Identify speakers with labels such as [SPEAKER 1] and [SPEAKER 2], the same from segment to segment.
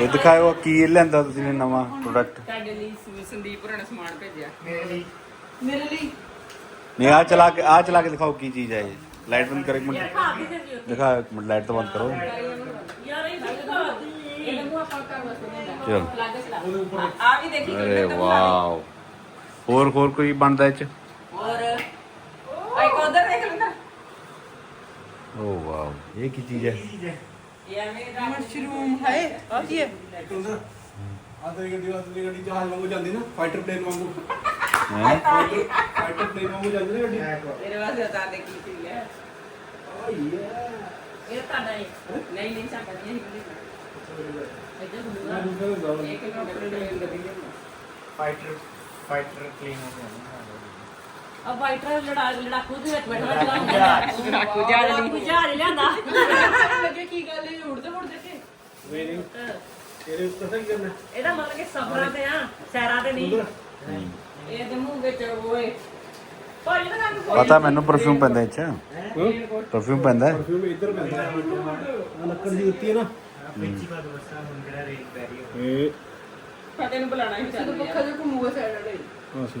[SPEAKER 1] ਇਹ ਦਿਖਾਓ ਕੀ ਲੈਂਦਾ ਤੁਸੀਂ ਨੇ ਨਵਾਂ ਪ੍ਰੋਡਕਟ
[SPEAKER 2] ਤੁਹਾਡੇ ਲਈ ਸ- ਸੰਦੀਪ ਹੋਰਾਂ ਨੇ ਸਮਾਨ ਭੇਜਿਆ।
[SPEAKER 3] ਮੇਰੇ ਲਈ।
[SPEAKER 2] ਮੇਰੇ ਲਈ।
[SPEAKER 1] ਨਹੀਂ ਆ ਚਲਾ ਕੇ ਆ ਚਲਾ ਕੇ ਦਿਖਾਓ ਕੀ ਚੀਜ਼ ਹੈ ਇਹ। ਲਾਈਟ ਬੰਦ ਕਰੋ ਇੱਕ ਮਿੰਟ।
[SPEAKER 4] ਤੇ
[SPEAKER 1] ਦਿਖਾਓ ਇੱਕ ਮਿੰਟ ਲਾਈਟ ਤੋਂ ਬੰਦ ਕਰੋ।
[SPEAKER 4] ਯਾਰ ਇਹ ਦਿਖਾ ਦੀ।
[SPEAKER 2] ਇਹਨਾਂ ਨੂੰ ਆਪਾਂ ਘਰ ਵਾਸਤੇ ਲੈਂਦਾ
[SPEAKER 1] ਚਲ।
[SPEAKER 2] ਆ ਵੀ ਦੇਖੀ
[SPEAKER 1] ਅਰੇ ਵਾਓ। ਹੋਰ ਹੋਰ ਕੋਈ ਬਣਦਾ ਇਹ ਚ?
[SPEAKER 2] ਔਰ ਆਈ ਕੋ ਉਧਰ ਦੇਖ ਲੈਂਦਾ
[SPEAKER 1] ਓ ਵਾਓ ਇਹ ਕੀ ਚੀਜ਼ ਹੈ?
[SPEAKER 2] ਮਸ਼ਰੂਮ ਹੈ। ਆ ਕੀ ਹੈ?
[SPEAKER 5] ਆ ਤੇਰੀ ਗੱਡੀ ਆ ਤੇਰੀ ਗੱਡੀ ਜਹਾਜ਼ ਵਾਂਗੂ ਜਾਂਦੀ ਨਾ ਫਾਈਟਰ ਪਲੇਨ ਵਾਂਗੂ।
[SPEAKER 1] ਹੈ?
[SPEAKER 5] ਫਾਈਟਰ ਪਲੇਨ ਵਾਂਗੂ ਜਾਂਦੀ ਨਾ ਗੱਡੀ।
[SPEAKER 2] ਤੇਰੇ ਵਾਸਤੇ ਉਤਾਰ ਦੇ ਕੀ ਚੀਜ਼ ਹੈ।
[SPEAKER 4] ਇਹ ਤੁਹਾਡਾ ਹੈ।
[SPEAKER 2] ਨਹੀਂ। ਨਹੀਂ ਸਾਡਾ ਨਹੀਂ ਹੈ
[SPEAKER 4] ਇੱਧਰ
[SPEAKER 5] ਮੈਂ ਦੂਸਰੇ ਨੂੰ ਦੌੜ
[SPEAKER 2] ਇੱਕ ਕਿਲੋਮੀਟਰ ਦੇ ਅੰਦਰ ਹੀ
[SPEAKER 3] ਫਾਈਟਰ ਫਾਈਟਰ ਕਲੀਨ ਹੋ ਗਿਆ
[SPEAKER 4] ਆ ਫਾਈਟਰ ਲੜਾ ਲੜਾਕੂ ਦੇ ਵਿੱਚ ਬੈਠਾ ਚਲਾਉਂਦਾ
[SPEAKER 2] ਲੜਾਕੂ ਜਹਾਜ਼। ਲਈ।
[SPEAKER 4] ਲੜਾਕੂ ਜਹਾਜ਼ ਲਿਆਂਦਾ।
[SPEAKER 2] ਲੱਗੇ ਕੀ ਗੱਲ ਹੈ? ਉੜਦੇ ਉੜਦੇ ਕੇ?
[SPEAKER 5] ਨਹੀਂ ਨਹੀਂ ਤੇਰੇ ਉੱਤੇ ਤਾਂ ਕੀ ਕਰਨਾ?
[SPEAKER 4] ਇਹਦਾ ਮਤਲਬ ਕਿ ਸਫਰਾਂ ਤੇ ਆ ਸੈਰਾਂ ਤੇ ਨਹੀਂ।
[SPEAKER 2] ਇਹ ਦੇ ਮੂੰਹ ਵਿੱਚ ਓਏ।
[SPEAKER 4] ਭਾਈ ਇਹਦਾ ਕੰਮ ਕੋਈ
[SPEAKER 1] ਪਤਾ ਮੈਨੂੰ ਪਰਫਿਊਮ ਪੈਂਦਾ ਇਹ ਚ ਪਰਫਿਊਮ ਪੈਂਦਾ?
[SPEAKER 5] ਪਰਫਿਊਮ ਇੱਧਰ ਪੈਂਦਾ। ਲੱਕੜ ਦੀ ਉੱਤੀ ਹੈ ਨਾ।
[SPEAKER 3] ਪਿੱਛੀ ਬਾਦ ਵਸਾ ਹੁਣ ਕਿਹੜਾ ਰੇਟ ਪੈ ਰਹੀ ਹੋ।
[SPEAKER 5] ਇਹ
[SPEAKER 2] ਫਟੇ ਨੂੰ ਬੁਲਾਣਾ ਹੀ ਚੱਲ ਪੱਖਾ ਜਿਹਾ ਘੁੰਮੂਗਾ ਸਾਈਡ ਵਾਲੇ।
[SPEAKER 5] ਸੀ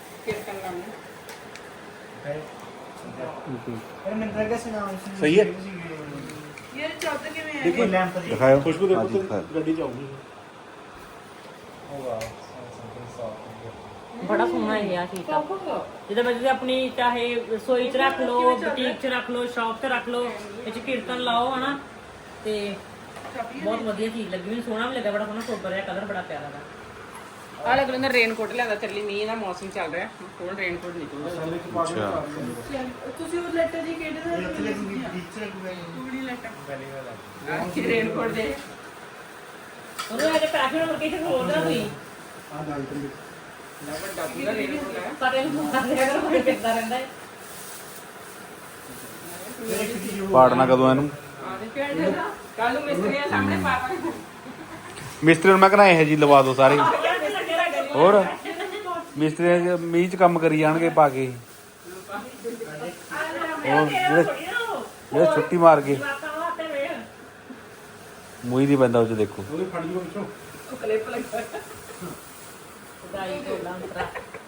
[SPEAKER 5] ਸਹੀ ਹੈ?
[SPEAKER 2] ਯਾਰ ਚੱਲਦਾ ਕਿਵੇਂ
[SPEAKER 3] ਦੇਖੋ ਲੈਂਪ ਦੀ
[SPEAKER 1] ਦਿਖਾਓ
[SPEAKER 5] ਖੁਸ਼ਬੂ
[SPEAKER 1] ਆ
[SPEAKER 5] ਦੇਖੋ
[SPEAKER 1] ਜੀ
[SPEAKER 5] ਤੇ
[SPEAKER 1] ਦਿਖਾਓ
[SPEAKER 5] ਗੱਡੀ ਚ ਆਊਗੀ।
[SPEAKER 4] ਬੜਾ ਸੋਹਣਾ ਹੈ ਆ। ਤਾਂ ਜਿਹਦੇ ਵਿੱਚ ਤੁਸੀਂ ਆਪਣੀ ਚਾਹੇ ਰਸੋਈ 'ਚ ਰੱਖ ਲਓ ਬੁਟੀਕ 'ਚ ਰੱਖ ਲਓ ਸ਼ਾਪ 'ਤੇ ਰੱਖ ਲਓ ਇਹ 'ਚ ਕੀਰਤਨ ਲਾਓ ਹਨਾ? ਤੇ ਬਹੁਤ ਵਧੀਆ ਚੀਜ਼ ਲੱਗੀ। ਮੈਨੂੰ ਸੋਹਣਾ ਵੀ ਲੱਗਾ ਬੜਾ ਸੋਹਣਾ ਸੋਬਰ ਹੈ ਕਲਰ ਬੜਾ ਪਿਆਰਾ ਦਾ
[SPEAKER 2] ਆ ਕੋਟ ਲਿਆਂਦਾ ਤੇਰੇ ਲਈ ਮੀਂਹ ਦਾ ਮੌਸਮ ਚੱਲ ਰਿਹਾ ਕੋਲ ਤੁਸੀਂ ਉਹ ਲੈਟਰ ਕਿਹੜੇ ਦਾ ਕੁੜੀ ਲੈਟਰ ਦੇ?
[SPEAKER 4] ਉਹਨੂੰ ਇਹਦੇ ਪੈਸੇ ਹੋਰ ਦਾ
[SPEAKER 2] ਵੱਡਾ ਪੂਰਾ
[SPEAKER 4] ਅਗਰ ਕੋਈ ਕਿੱਦਾਂ ਰਹਿੰਦਾ ਹੈ
[SPEAKER 1] ਪਾੜਨਾ ਕਦੋਂ ਇਹਨੂੰ?
[SPEAKER 2] ਆ ਦੇ ਕਿਹੜੇ ਦਾ ਕੱਲ ਨੂੰ ਮਿਸਤਰੀਆਂ ਸਾਹਮਣੇ ਪਾ ਪਾ
[SPEAKER 1] ਮਿਸਤਰੀ ਨੂੰ ਮੈਂ ਕਹਣਾ ਇਹ ਜੀ ਲਵਾ ਦਿਓ ਸਾਰੇ। ਹੋਰ? ਮਿਸਤਰੀ ਮੀਂਹ ਚ ਕੰਮ ਕਰੀ ਜਾਣਗੇ ਪਾ ਕੇ। ਹੋਰ ਜਿਹੜੇ ਜਿਹੜੇ ਛੁੱਟੀ ਮਾਰ ਕੇ ਮੂੰਹ ਨਹੀਂ ਪੈਂਦਾ ਉਹ ਚ ਦੇਖੋ।
[SPEAKER 5] ਉਹਦੇ ਫੜ ਲਿਓ ਵਿੱਚੋਂ।
[SPEAKER 2] ਕਲਿੱਪ ਲੱਗਾ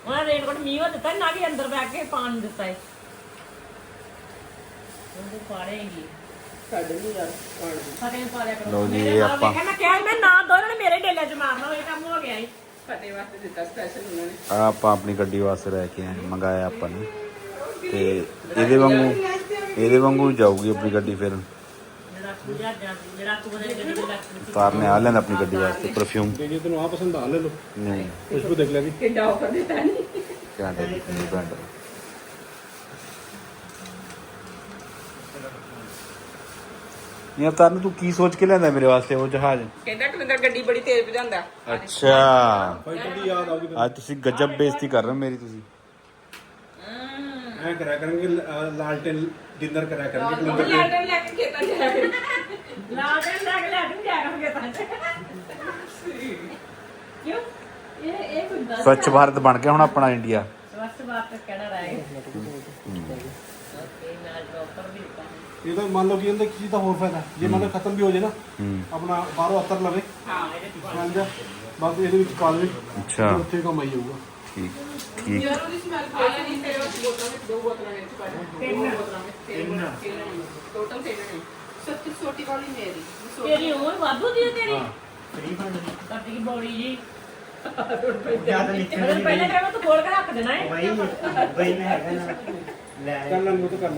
[SPEAKER 4] ਉਹਨਾਂ ਰੇਨ ਕੋਟ ਮੀਂਹ ਦਿੱਤਾ ਨਾ ਕਿ ਅੰਦਰ ਬੈਠ ਕੇ ਪਾਣ ਦਿੱਤਾ ਹੈ ਉਹ ਪਾੜੇਗੀ
[SPEAKER 2] ਸਾਡੇ ਨਹੀਂ ਯਾਰ ਪਾਣ
[SPEAKER 4] ਫਟੇ ਨੂੰ ਪਾ ਲਿਆ ਕਰੋ
[SPEAKER 1] ਲਓ ਜੀ,
[SPEAKER 4] ਮੇਰੇ
[SPEAKER 1] ਇਹ
[SPEAKER 4] ਨਾਲ
[SPEAKER 1] ਆਪਾਂ-
[SPEAKER 4] ਵੇਖਿਆ, ਮੈਂ ਕਿਹਾ ਸੀ ਮੈਂ ਨਾ ਦੋ ਇਹਨਾਂ ਨੇ ਮੇਰੇ ਡੇਲੇ 'ਚ ਮਾਰਨਾ ਇਹ ਕੰਮ ਹੋ ਗਿਆ ਹੈ
[SPEAKER 2] ਫਟੇ ਵਾਸਤੇ ਦਿੱਤਾ ਸਪੈਸ਼ਲ ਉਹਨਾਂ ਨੇ।
[SPEAKER 1] ਆ ਆਪਾਂ ਆਪਣੀ ਗੱਡੀ ਵਾਸਤੇ ਲੈ ਕੇ ਆਏ ਮੰਗਾਇਆ ਆਪਾਂ ਨੇ। ਤੇ ਇਹਦੇ ਵਾਂਗੂ ਇਹਦੇ ਵਾਂਗੂ ਜਾਊਗੀ ਆਪਣੀ ਗੱਡੀ ਫਿਰ। ਤਾਰ ਨੇ ਆ ਲੈਂਦਾ ਆਪਣੀ ਗੱਡੀ ਵਾਸਤੇ ਪਰਫਿਊਮ
[SPEAKER 5] ਜੇ ਤੈਨੂੰ ਆ ਪਸੰਦ ਆ ਲੈ ਲਓ।
[SPEAKER 1] ਨਹੀਂ।
[SPEAKER 5] ਖੁਸ਼ਬੂ ਦੇਖ ਲੈ ਵੀ
[SPEAKER 2] ਕਿੰਨਾ ਆਫਰ ਦਿੱਤਾ ਨਹੀਂ।
[SPEAKER 1] ਕਿਆ ਦੇ ਬ੍ਰਾਂਡ ਇਹ ਅਵਤਾਰ ਨੂੰ ਤੂੰ ਕੀ ਸੋਚ ਕੇ ਲਿਆਂਦਾ ਮੇਰੇ ਵਾਸਤੇ ਉਹ ਜਹਾਜ਼?
[SPEAKER 2] ਕਹਿੰਦਾ ਟਵਿੰਦਰ ਗੱਡੀ ਬੜੀ ਤੇਜ਼ ਭਜਾਉਂਦਾ
[SPEAKER 1] ਅੱਛਾ।
[SPEAKER 5] ਫਾਈਟਰ ਦੀ ਯਾਦ ਆਊਗੀ
[SPEAKER 1] ਅੱਜ ਤੁਸੀਂ ਗਜਬ ਬੇਇੱਜ਼ਤੀ ਕਰ ਰਹੇ ਹੋ ਮੇਰੀ ਤੁਸੀਂ।
[SPEAKER 5] ਐ ਕਰਿਆ ਕਰਾਂਗੇ ਲ- ਲਾਲਟਨ ਡਿਨਰ ਕਰਿਆ ਕਰਾਂਗੇ ਕੁਲਿੰਦਰ
[SPEAKER 2] ਲੈ ਕੇ ਖੇਤਾਂ ਚ ਜਾਇਆ
[SPEAKER 4] ਲਾ ਦੇ ਲੱਗ ਲੈ ਤੂੰ ਜਾ ਕੇ ਤਾਂ ਕਿਉਂ? ਇਹ ਇਹ ਕੋਈ ਗੱਲ
[SPEAKER 1] ਸਵੱਛ ਭਾਰਤ ਬਣ ਗਿਆ ਹੁਣ ਆਪਣਾ ਇੰਡੀਆ।
[SPEAKER 4] ਸਵੱਛ ਬਾਤ ਕਹਿਣਾ ਰਹੇ ਓਕੇ ਨਾਲ ਡਾਕਟਰ ਵੀ ਦਿੱਤਾ
[SPEAKER 5] ਇਹ ਤਾਂ ਮੰਨ ਲਓ ਕਿ ਇਹਦਾ ਕਿਸੇ ਦਾ ਹੋਰ ਫਾਇਦਾ ਜੇ ਮੰਨ ਲਓ ਖਤਮ ਵੀ ਹੋ ਜੇ ਨਾ ਆਪਣਾ ਬਾਹਰੋਂ ਅਤਰ ਲਵੇ
[SPEAKER 2] ਹਾਂ ਇਹਦੇ
[SPEAKER 5] ਜਾ ਬਸ ਇਹਦੇ ਵਿੱਚ ਪਾ ਦੇ
[SPEAKER 1] ਅੱਛਾ।
[SPEAKER 5] ਉੱਥੇ ਕਮਾਈ ਜਾਊਗਾ।
[SPEAKER 1] ਠੀਕ ਠੀਕ।
[SPEAKER 2] ਯਾਰ ਉਹਦੀ ਸਮੈਲ ਪਾਇਆ ਨਹੀਂ ਤੇਰੇ ਉਸ ਬੋਤਲਾਂ ਵਿੱਚ ਦੋ ਬੋਤਲਾਂ ਨੇ ਪਾਇਆ ਤਿੰਨ। ਬੋਤਲਾਂ ਵਿੱਚ ਤਿੰਨ। ਟੋਟਲ ਤਿੰਨ ਨੇ। ਸੱਤੀ ਛੋਟੀ ਵਾਲੀ ਮੇਰੀ
[SPEAKER 4] ਤੇਰੀ ਉਮਰ ਵਾਧੂ ਦੀ ਹੈ। ਤੇਰੀ
[SPEAKER 3] ਫ੍ਰੀ ਫੰਡ
[SPEAKER 4] ਕੱਟ ਦੀ ਬੌੜੀ ਜੀ? ਪਹਿਲੇ ਟਾਈਮ ਤੂੰ ਖੋਲ ਕੇ ਰੱਖ ਦੇਣਾ ਹੈ।
[SPEAKER 3] ਵਈ ਮੈਂ ਹੈਗਾ ਨਾ। ਲੈ।
[SPEAKER 5] ਕਰ ਲੈਂਦੇ ਉਹ ਤਾਂ ਕਰ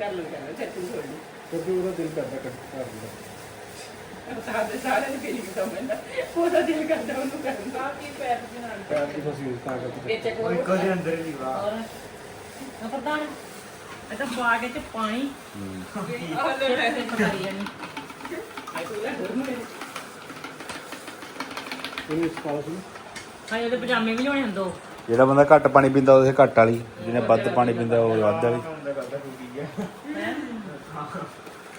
[SPEAKER 2] ਕਰ ਲਓ ਕਰ ਲਓ ਚੱਲ ਛੋੜ ਲਈ
[SPEAKER 5] ਕਿਉਂਕਿ ਉਹਦਾ ਦਿਲ ਕਰਦਾ ਕਰ ਕਰ ਦਿੰਦਾ
[SPEAKER 2] ਸਾਡੇ ਸਾਰੇ ਨੂੰ ਫੀਲਿੰਗ ਸਮਝਦਾ ਉਹਦਾ ਦਿਲ ਕਰਦਾ ਉਹਨੂੰ ਕਰਨ ਦਾ। ਕੀ ਪੈਰ ਦੇ ਨਾਲ
[SPEAKER 5] ਪੈਰ ਦੀ ਫਸੀ ਤਾਂ ਕਰਕੇ
[SPEAKER 2] ਇਹ ਚੱਕ
[SPEAKER 3] ਉਹ ਇੱਕੋ ਦੇ ਅੰਦਰ ਵੀ। ਵਾਹ
[SPEAKER 4] ਔਰ ਨਾ ਪ੍ਰਧਾਨ। ਇਹ ਤਾਂ ਬਾਗ ਚ ਪਾਣੀ।
[SPEAKER 2] ਆਹ ਲੈ
[SPEAKER 4] ਸਿਰ ਤੇ ਪਕਾਈ ਜਾਣੀ
[SPEAKER 2] ਆਈ ਕੋਈ ਲੈ ਹੋਰ ਨੂੰ
[SPEAKER 5] ਇਹਨੂੰ ਇਸ ਕਾਲਾ ਸੀ
[SPEAKER 4] ਹਾਂ ਇਹਦੇ ਪਜਾਮੇ ਵੀ ਲਿਆਉਣੇ ਹੁੰਦੋ
[SPEAKER 1] ਜਿਹੜਾ ਬੰਦਾ ਘੱਟ ਪਾਣੀ ਪੀਂਦਾ ਉਹਦੇ ਘੱਟ ਵਾਲੀ। ਜਿਹਨੇ ਵੱਧ ਪਾਣੀ ਪੀਂਦਾ ਉਹ ਵੱਧ ਵਾਲੀ।
[SPEAKER 3] ਹੁੰਦਾ ਕਰਦਾ ਟੂਟੀ ਗਿਆ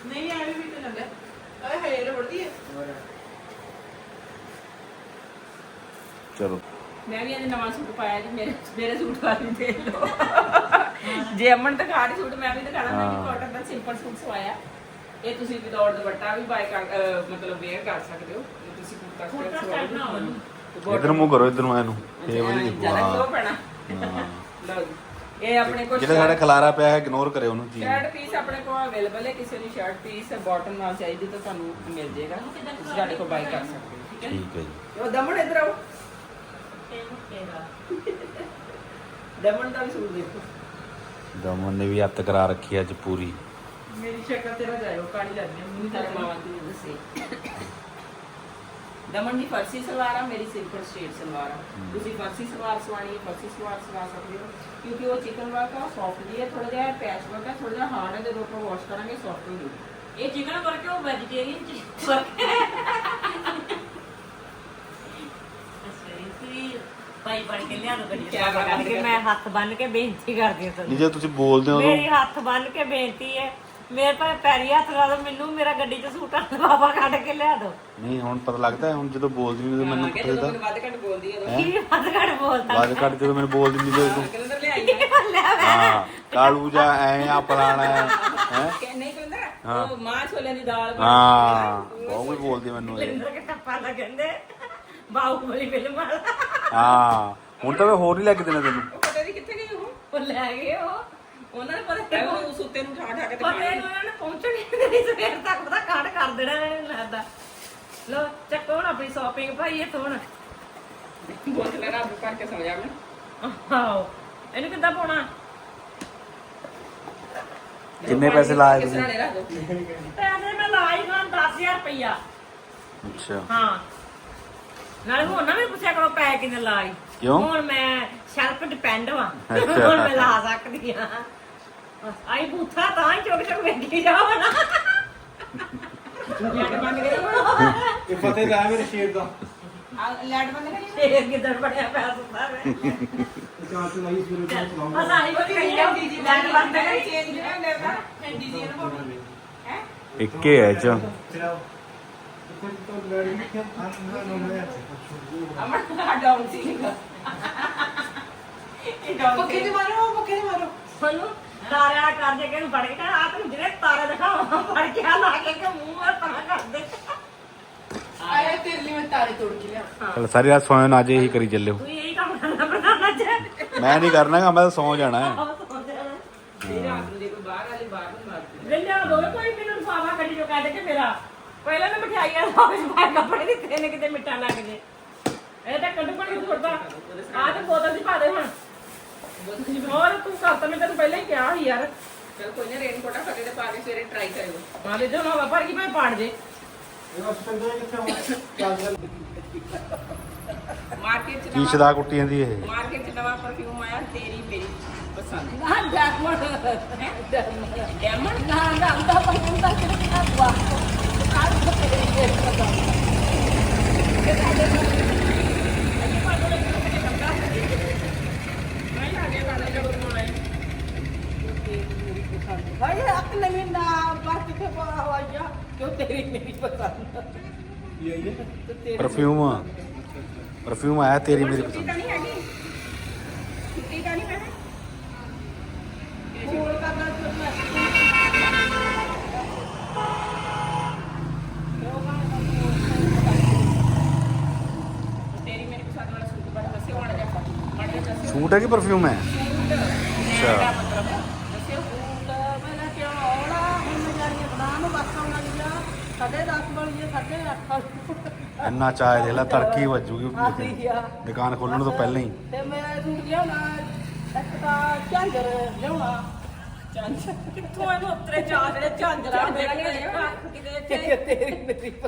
[SPEAKER 2] ਨਹੀਂ ਐਵੇਂ ਵੀ ਤੇ ਹੈ
[SPEAKER 1] ਚਲੋ।
[SPEAKER 2] ਮੈਂ ਵੀ ਅੱਜ ਨਵਾਂ ਸੂਟ ਪਾਇਆ ਜੀ ਮੇਰੇ ਮੇਰੇ ਸੂਟ ਵਾਲੀ ਦੇ ਲੋ ਜੇ ਅਮਨ ਦਿਖਾ ਰਹੀ ਸੂਟ ਮੈਂ ਵੀ ਦਿਖਾਣਾ ਮੈਂ
[SPEAKER 1] ਹਾਂ।
[SPEAKER 2] ਕਾਟਨ ਦਾ ਸਿੰਪਲ ਸੂਟ ਸਵਾਇਆ। ਇਹ ਤੁਸੀਂ ਵਿਦਆਊਟ ਦੁਪੱਟਾ ਵੀ ਬਾਈ ਕਰ ਅਹ ਮਤਲਬ ਵੇਅਰ ਕਰ ਸਕਦੇ ਹੋ। ਜੇ ਤੁਸੀਂ ਕੁੜਤਾ
[SPEAKER 4] ਕੁੜਤਾ
[SPEAKER 2] ਸਟਾਈਲ
[SPEAKER 4] style ਬਣਾਓ। ਇਹਨੂੰ।
[SPEAKER 2] ਸਵਾਓ
[SPEAKER 1] ਇਧਰ ਮੂੰਹ ਕਰੋ ਇਧਰ ਨੂੰ ਇਹਨੂੰ। ਇਹ ਵਧੀਆ ਦਿਖੂ
[SPEAKER 2] ਜ਼ਿਆਦਾ
[SPEAKER 1] ਹਾਂ
[SPEAKER 2] ਲੋ ਪੈਣਾ।
[SPEAKER 1] ਹਾਂ।
[SPEAKER 2] ਲਓ ਜੀ। ਇਹ ਆਪਣੇ ਕੋਲ
[SPEAKER 1] ਜਿਹੜਾ ਸਾਡਾ ਖਲਾਰਾ ਪਿਆ ਹੈ ਇਗਨੋਰ ਕਰਿਓ ਉਹਨੂੰ ਚੀਜ਼
[SPEAKER 2] ਸ਼ਰਟ ਪੀਸ ਆਪਣੇ ਕੋਲ ਅਵੇਲੇਬਲ ਹੈ ਕਿਸੇ ਨੂੰ ਸ਼ਰਟ ਪੀਸ ਬਾਟਮ ਨਾਲ ਚਾਹੀਦੀ ਤਾਂ ਤੁਹਾਨੂੰ ਮਿਲ ਜਾਏਗਾ। ਤੁਸੀਂ ਸਾਡੇ ਕੋਲ ਬਾਈ ਕਰ ਸਕਦੇ ਹੋ ਠੀਕ ਹੈ
[SPEAKER 1] ਠੀਕ ਹੈ ਜੀ।
[SPEAKER 2] ਉਹ ਦਮਨ ਇਧਰ ਆਓ। ਦਮਨ ਦਾ ਵੀ ਸੂਟ ਦੇਖੋ।
[SPEAKER 1] ਦਮਨ ਨੇ ਵੀ ਹੱਥ ਕਰਾ ਰੱਖੀ ਅੱਜ ਪੂਰੀ।
[SPEAKER 2] ਮੇਰੀ ਸ਼ਕਲ ਤੇਰਾ ਜਾਇਓ ਕਾਲੀ ਲੱਗਦੀ ਹੈ ਮੈਨੂੰ ਤਾਂ ਮਾਵਾਂ ਦੀ ਦੱਸੇ। ਦਮਨ ਦੀ ਫਰਸੀ ਸਲਵਾਰ ਆ ਮੇਰੀ ਸਿੰਪਲ ਸਟ੍ਰੇਟ ਸਲਵਾਰ ਆ। ਤੁਸੀਂ ਫਰਸੀ ਸਲਵਾਰ ਸਵਾਣੀ ਹੈ ਫਰਸੀ ਸਲਵਾਰ ਸਵਾ ਸਕਦੇ ਹੋ। ਕਿਉਂਕਿ ਉਹ ਚਿਕਨ ਵਰਕ ਆ ਸੌਫਟ ਜੀ ਹੈ ਥੋੜਾ ਜਿਹਾ ਪੈਚ ਵਰਕ ਹੈ ਥੋੜਾ ਜਿਹਾ ਹਾਰਡ ਹੈ ਜਦੋਂ ਆਪਾਂ ਵਾਸ਼ ਕਰਾਂਗੇ ਸੌਫਟ ਹੋ ਜਾਊਗੀ
[SPEAKER 4] ਇਹ ਚਿਕਨ ਕਰਕੇ ਉਹ ਵੈਜੀਟੇਰੀਅਨ ਚ ਫ਼ਰਕ ਹੈ ਭਾਈ ਬਣ ਕੇ ਲਿਆ ਦੋ ਗੱਡੀ ਮੈਂ ਹੱਥ ਬੰਨ ਕੇ ਬੇਨਤੀ ਕਰਦੀ ਹਾਂ ਤੁਹਾਨੂੰ।
[SPEAKER 1] ਜੇ ਤੁਸੀਂ ਬੋਲਦੇ ਹੋ
[SPEAKER 4] ਮੇਰੀ ਹੱਥ ਬੰਨ ਕੇ ਬੇਨਤੀ ਹੈ ਮੇਰੇ ਭਾਵੇਂ ਪੈਰੀ ਹੱਥ ਲਾ ਦੋ ਮੈਨੂੰ ਮੇਰਾ ਗੱਡੀ ਚ ਸੂਟਾਂ ਬਾਬਾ ਕੱਢ ਕੇ ਲਿਆ ਦੋ।
[SPEAKER 1] ਨਹੀਂ ਹੁਣ ਪਤਾ ਲੱਗਦਾ ਹੈ, ਹੁਣ ਜਦੋਂ ਬੋਲਦੀ ਨਹੀਂ ਮੈਨੂੰ ਪਤਾ
[SPEAKER 2] ਜਦੋਂ
[SPEAKER 1] ਲੱਗਦਾ
[SPEAKER 2] ਮੈਨੂੰ ਵੱਧ ਘੱਟ ਬੋਲਦੀ ਹੈ?
[SPEAKER 4] ਕੀ ਵੱਧ ਘੱਟ ਬੋਲਦਾ?
[SPEAKER 1] ਬਾਅਦ ਘੱਟ ਜਦੋਂ ਮੈਨੂੰ ਬੋਲਦੀ ਨਹੀਂ ਜਦੋਂ
[SPEAKER 2] ਕਹਿੰਦਾ ਲਿਆਈ ਹੈ
[SPEAKER 1] ਹਾਂ ਕਾਲੂ ਜਾ ਐ ਆ ਫਲਾਣਾ ਹੈ ਹੈਂ?
[SPEAKER 2] ਕਿ ਨਹੀਂ ਕਹਿੰਦਾ
[SPEAKER 1] ਹਾਂ।
[SPEAKER 2] ਉਹ ਮਾਂ ਛੋਲਿਆਂ ਦੀ ਦਾਲ ਬਣੀ
[SPEAKER 1] ਹਾਂ। ਬਹੁਤ ਕੁਝ ਬੋਲਦੀ ਮੈਨੂੰ ਇਹ।
[SPEAKER 4] ਲਿੰਦਰ ਕੇ ਟੱਪਾ ਲੱਗਦੇ ਬਾਹੂਬਲੀ ਫਿਲਮ ਵਾਲਾ
[SPEAKER 1] ਹਾਂ ਹੁਣ ਤਾਂ ਮੈਂ ਹੋਰ ਨਹੀਂ ਲੈ ਕੇ ਦੇਣਾ ਤੈਨੂੰ।
[SPEAKER 2] ਉਹ ਪਤਾ ਨਹੀਂ ਕਿੱਥੇ ਗਈ ਉਹ?
[SPEAKER 4] ਉਹ ਲੈ ਗਏ ਉਹ। ਉਹਨਾਂ ਨੇ ਪਤਾ
[SPEAKER 2] ਪਹਿਲਾਂ ਉਹ ਸੁੱਤੇ ਨੂੰ ਠਾ ਠਾ ਕੇ
[SPEAKER 4] ਪਤਾ
[SPEAKER 2] ਦਿਖਾਇਆ
[SPEAKER 4] ਨਹੀਂ ਉਹਨਾਂ ਨੇ ਪਹੁੰਚਣੀ ਨਹੀਂ ਸਵੇਰ ਤੱਕ ਪਤਾ ਕਾਟ ਕਰ ਦੇਣਾ ਮੈਨੂੰ ਲੱਗਦਾ ਲੋ ਚੱਕੋ ਹੁਣ ਆਪਣੀ ਸ਼ਾਪਿੰਗ ਭਾਈ ਇਹ ਹੁਣ।
[SPEAKER 2] ਬੋਤਲ ਰੱਬ ਭਰ ਕੇ ਸੌ ਜਾ ਮੈਂ
[SPEAKER 4] ਆਓ ਇਹਨੂੰ ਕਿੱਦਾਂ ਪਾਉਣਾ?
[SPEAKER 1] ਕਿੰਨੇ ਪੈਸੇ ਲਾਏ ਤੁਸੀਂ?
[SPEAKER 4] ਪੈਸੇ ਮੈਂ ਲਾਈ ਖਾਨ 10000 ਰੁਪਇਆ
[SPEAKER 1] ਅੱਛਾ।
[SPEAKER 4] ਹਾਂ। ਨਾਲੇ ਹੁਣ ਨਾ ਮੈਂ ਪੁੱਛਿਆ ਕਰੋ ਪੈ ਕਿੰਨੇ ਲਾਈ
[SPEAKER 1] ਕਿਉਂ?
[SPEAKER 4] ਹੁਣ ਮੈਂ ਸੈਲਫ ਡਿਪੈਂਡ ਵਾਂ।
[SPEAKER 1] ਅੱਛਾ।
[SPEAKER 4] ਹੁਣ ਮੈਂ ਲਾ ਸਕਦੀ ਆ ਆਈ ਬੂਥਾ ਤਾਂ ਹੀ ਚੁੱਕ ਚੁੱਕ ਵੇਖੀ ਜਾਓ ਨਾ।
[SPEAKER 2] ਲੈਟ ਬੰਦ ਕਰੀ
[SPEAKER 5] ਇਹ ਫਤਿਹ ਦਾ ਹੈ ਮੇਰੇ ਸ਼ੇਰ ਦਾ।
[SPEAKER 2] ਆ ਲੈਟ ਬੰਦ ਕਰੀ
[SPEAKER 4] ਫੇਰ ਕਿੱਧਰ ਬੜਿਆ ਪਿਆ ਸੁਣਦਾ ਵੇ।
[SPEAKER 5] ਚਾਹ ਚ ਲਾਈ ਸਵੇਰੇ ਚਾਹ ਚਲਾਉਂਗਾ
[SPEAKER 4] ਬਸ ਆਹੀ ਕੋਈ ਕਹੀ ਜਾਓ।
[SPEAKER 2] ਡੀਜੀ
[SPEAKER 4] ਲੈਟ ਬੰਦ ਕਰੀ
[SPEAKER 2] ਚੇਂਜ ਨਹੀਂ ਹੁੰਦਾ ਨਾ ਡੀਜੀ ਨੂੰ ਹੈ
[SPEAKER 1] ਇੱਕੇ ਹੈ ਚ।
[SPEAKER 3] ਚਲਾਓ।
[SPEAKER 5] ਕੁਝ ਤਾਂ ਲੜੀ ਨਹੀਂ ਕਿਹਾ
[SPEAKER 3] ਹਾਂ ਨਾ ਨਾ ਮੈਂ
[SPEAKER 2] ਅਮਰ ਡਾਊਨ ਸੀ। ਇਹ ਡਾਊਨ ਪੱਕੇ ਤੇ ਮਾਰੋ ਪੱਕੇ ਤੇ ਮਾਰੋ।
[SPEAKER 4] ਸਾਨੂੰ ਤਾਰਿਆਂ ਨਾਲ ਕਰ ਜੇ ਕਿ ਇਹਨੂੰ ਫੜ ਕੇ ਕਹਿੰਦਾ ਆ ਤੈਨੂੰ ਜਿਹੜੇ ਤਾਰੇ ਦਿਖਾਵਾਂ ਫੜ ਕੇ ਆ ਲਾ ਕੇ ਕਿ ਮੂੰਹ ਵੱਲ ਪਰਾਂ ਕਰ ਦੇ।
[SPEAKER 2] ਆਇਆ ਤੇਰੇ ਲਈ ਮੈਂ ਤਾਰੇ ਤੋੜ ਕੇ ਲਿਆ
[SPEAKER 1] ਚਲ ਸਾਰੀ ਰਾਤ ਸੌਂ ਨਾ ਜੇ ਇਹੀ ਕਰੀ ਚੱਲਿਓ।
[SPEAKER 4] ਤੂੰ ਇਹੀ ਕੰਮ ਕਰਨਾ ਬਣਾਉਣਾ ਚਾਹ
[SPEAKER 1] ਮੈਂ ਨਹੀਂ ਕਰਨਾ ਗਾ, ਮੈਂ ਤਾਂ ਸੌਂ ਜਾਣਾ। ਹੈ
[SPEAKER 2] ਇਹ ਰਾਤ ਨੂੰ ਦੇਖੋ ਬਾਹਰ ਵਾਲੀ ਬਾਹਰ ਨੂੰ ਮਾਰਦੀ
[SPEAKER 4] ਲੈ ਲਿਆ ਦੋ ਕੋਈ ਮੈਨੂੰ ਸਾਵਾ ਗੱਡੀ ਚੋਂ ਕੱਢ ਕੇ ਮੇਰਾ। ਪਹਿਲਾਂ ਮੈਂ ਮਠਿਆਈ ਆ ਸਾਵੇ ਪਾਏ ਕੱਪੜੇ ਦਿੱਤੇ ਨੇ ਕਿਤੇ ਮਿੱਟਾ ਲੱਗ ਜੇ। ਇਹ ਤਾਂ ਕੱਢ ਪੜ ਕੇ ਛੋੜਦਾ ਆ ਤੇ ਬੋਤਲ ਦੀ ਪਾ ਦੇ ਹੁਣ। ਹੋਰ ਤੂੰ ਕਰਤਾ ਮੈਂ ਤੈਨੂੰ ਪਹਿਲਾਂ ਹੀ ਕਿਹਾ ਸੀ ਯਾਰ
[SPEAKER 2] ਚਲ ਕੋਈ ਨਾ ਰੇਨ ਕੋਟਾ ਫਟੇ ਤੇ ਪਾ ਕੇ ਸਵੇਰੇ ਟਰਾਈ ਕਰਿਓ
[SPEAKER 4] ਲੈ ਜੋ ਨਾ ਪਰ ਕੀ ਪਾੜ ਜੇ
[SPEAKER 5] ਇਹ ਬਸ ਚੰਗਾ ਕਿੱਥੇ ਹੋਣਾ ਚਾਹ ਚ
[SPEAKER 2] ਮਾਰਕੀਟ ਚ
[SPEAKER 1] ਕੀ
[SPEAKER 2] ਨਵਾਂ
[SPEAKER 1] ਛਦਾ ਕੁੱਟੀ ਜਾਂਦੀ ਇਹ
[SPEAKER 2] ਮਾਰਕੀਟ ਚ ਨਵਾਂ ਪਰਫਿਊਮ ਆਇਆ ਤੇਰੀ ਮੇਰੀ ਪਸੰਦ
[SPEAKER 4] ਡੈਮਨ
[SPEAKER 2] ਡੈਮਨ
[SPEAKER 4] ਨਾ ਨਾ ਦਾ ਪਰਫਿਊਮ ਦਾ ਕਿਹੜਾ ਵਾ ਕਾਲ ਤੋਂ ਤੇਰੀ ਇਹ ਪਤਾ
[SPEAKER 2] ਨਹੀਂ ਆ ਗਿਆ ਗਾਣਾ ਜਦੋਂ ਬਣਾਇਆ
[SPEAKER 4] ਭਾਈ ਅਕ ਨਹੀਂ ਨਾ ਬਾਤ ਕੇ ਪਾ ਹਵਾਇਆ ਜੋ ਤੇਰੀ ਮੇਰੀ ਪਸੰਦ
[SPEAKER 5] ਇਹ ਆਈ ਹੈ
[SPEAKER 1] ਪਰਫਿਊਮ ਪਰਫਿਊਮ ਆਇਆ ਤੇਰੀ ਮੇਰੀ ਪਸੰਦ।
[SPEAKER 2] ਤਾਂ ਨਹੀਂ ਹੈਗੀ। ਛੁੱਟੀ ਤਾਂ ਨਹੀਂ ਹੈ
[SPEAKER 4] ਫੋਨ ਕਰਨਾ ਚਾਹੁੰਦਾ
[SPEAKER 2] ਤੇਰੀ ਮੇਰੀ ਪਸੰਦ ਵਾਲਾ ਸੂਟ ਬਾਰੇ ਦੱਸਿਓ ਮਾੜਾ ਜਿਹਾ ਮਾੜਾ ਜਿਹਾ ਦੱਸਿਓ
[SPEAKER 1] ਸੂਟ ਹੈ ਕਿ ਪਰਫਿਊਮ ਹੈ?
[SPEAKER 2] ਅੱਛਾ
[SPEAKER 1] ਅੱਛਾ।
[SPEAKER 2] ਮਤਲਬ ਦੱਸਿਓ
[SPEAKER 4] ਮੈਂ ਕਿਹਾ ਆਉਣਾ ਹੁਣ ਜਾਣੀਆਂ ਬਣਾ ਨੂੰ ਬਾਕਾਂ ਵਾਲੀਆਂ ਸਾਡੇ 10 ਵਾਲੀਆਂ ਸਾਡੇ 8
[SPEAKER 1] ਇੰਨਾ ਚਾਹ ਦੇ ਲਾ ਤੜਕੀ ਵੱਜੂਗੀ ਦੁਕਾਨ ਖੋਲਣ ਤੋਂ ਪਹਿਲਾਂ ਹੀ।
[SPEAKER 4] ਤੇ ਮੈਂ ਸੂਟ ਲਿਆਉਣਾ ਇੱਕ ਤਾਂ ਝਾਂਜਰ ਲਿਆਉਣਾ। ਝਾਂਜਰ। ਕਿੱਥੋਂ ਇਹਨੂੰ ਉਤਰੇ ਚਾਹ ਜਿਹੜੇ ਝਾਂਜਰਾਂ ਦੇ ਕਿਤੇ ਤੇਰੀ ਮੇਰੀ
[SPEAKER 1] ਇੱਕ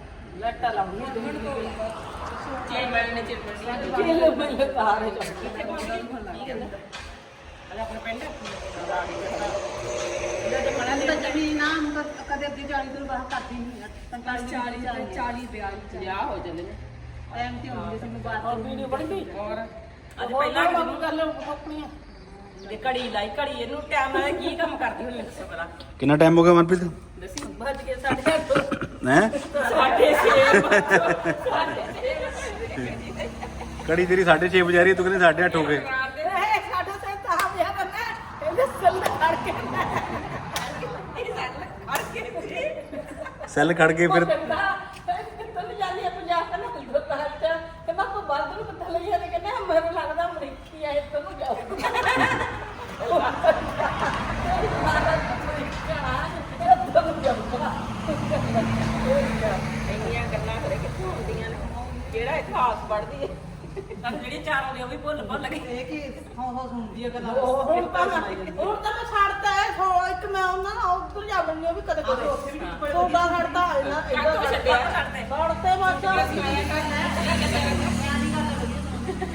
[SPEAKER 2] ਲੱਟਾ ਲਾਉਣੀ ਚੀਜ਼ ਮਿਲਣੇ ਚਿਰ ਮਿਲਣੀ ਚੀਜ਼ ਮਿਲਣੇ ਤਾਰੇ ਚੌਕੀ
[SPEAKER 4] ਕੀ ਕਹਿੰਦਾ? ਅਰੇ ਆਪਣੇ ਪਿੰਡ।
[SPEAKER 6] ਕਦੇ ਅੱਗੇ 40 ਤੋਂ ਬਾਹਰ ਕਰਦੀ ਨਹੀਂ 45 40 40 42
[SPEAKER 2] ਵਿਆਹ ਹੋ ਜਾਂਦੇ ਨੇ।
[SPEAKER 6] ਟਾਈਮ ਤੇ ਹੁੰਦੀ ਸੀ ਮੈਂ ਬਾਤ
[SPEAKER 4] ਔਰ ਵੀਡੀਓ ਬਣ ਗਈ
[SPEAKER 2] ਹੋਰ।
[SPEAKER 4] ਅੱਜ ਪਹਿਲਾਂ ਕਿਹਨੂੰ ਕਰ ਲਓ ਆਪਣੀਆਂ ਤੇ ਘੜੀ ਲਾਈ ਘੜੀ ਇਹਨੂੰ ਟਾਈਮ ਨਾਲ ਕੀ ਕੰਮ ਕਰਦੀ ਹੁੰਦੀ ਦੱਸੋ ਪਹਿਲਾਂ
[SPEAKER 1] ਕਿੰਨਾ ਟਾਈਮ ਹੋ ਗਿਆ ਮਨਪ੍ਰੀਤ?
[SPEAKER 4] ਦੱਸੀ ਵੱਜ ਕੇ ਸਾਡੇ ਤੋਂ
[SPEAKER 1] ਹੈ?
[SPEAKER 4] ਸਾਡੇ ਛੇ।
[SPEAKER 1] ਕੜੀ ਤੇਰੀ 6:30 ਵਜੇ ਆ ਰਹੀ ਹੈ, ਤੂੰ ਕਹਿੰਦੀ 8:30 ਹੋ ਗਏ।
[SPEAKER 4] ਸੱਲ ਖੜ ਕੇ
[SPEAKER 1] ਸੈੱਲ ਖੜ ਕੇ ਫਿਰ
[SPEAKER 4] ਤੂੰ ਜਾਂਦੀ ਆ ਪੰਜਾਬ ਕਰਨਾ ਤੂੰ ਤਾਂ ਅੱਛਾ ਤੇ ਮੈਂ ਕੋ ਬਾਅਦ ਨੂੰ ਪਤਾ ਲੱਗਿਆ ਤੇ ਕਹਿੰਦਾ ਮੈਨੂੰ ਲੱਗਦਾ ਅਮਰੀਕੀ ਆਏ ਤੂੰ ਜਾਓ
[SPEAKER 2] ਇੰਨੀਆਂ ਗੱਲਾਂ ਕਰੇ ਕਿੱਥੋਂ ਹੁੰਦੀਆਂ ਨੇ ਕਿਹੜਾ ਪੜ੍ਹਦੀ ਹੈ
[SPEAKER 4] ਜਿਹੜੀ ਚਾਰ ਆਉਂਦੀ ਉਹ ਵੀ ਭੁੱਲ ਭੁੱਲ ਗਈ।
[SPEAKER 6] ਇਹ ਕੀ ਹੋ ਹੋ ਸੁਣਦੀ ਹੈ ਕਦਾ
[SPEAKER 7] ਹੁਣ ਤਾਂ ਮੈਂ ਹੁਣ ਤਾਂ ਮੈਂ ਛੱਡਤਾ ਹੈ ਸੋ ਇੱਕ ਮੈਂ ਉਹਨਾਂ ਨਾਲ ਉੱਧਰ ਜਾ ਬੰਨੀ ਉਹ ਵੀ ਕਦੇ ਕਦੇ ਸੋਡਾ ਛੱਡਦਾ ਹੈ ਨਾ
[SPEAKER 4] ਕੱਟ ਤੋਂ ਛੱਡਿਆ ਛੱਡਦੇ
[SPEAKER 7] ਛੱਡਤੇ ਬਸ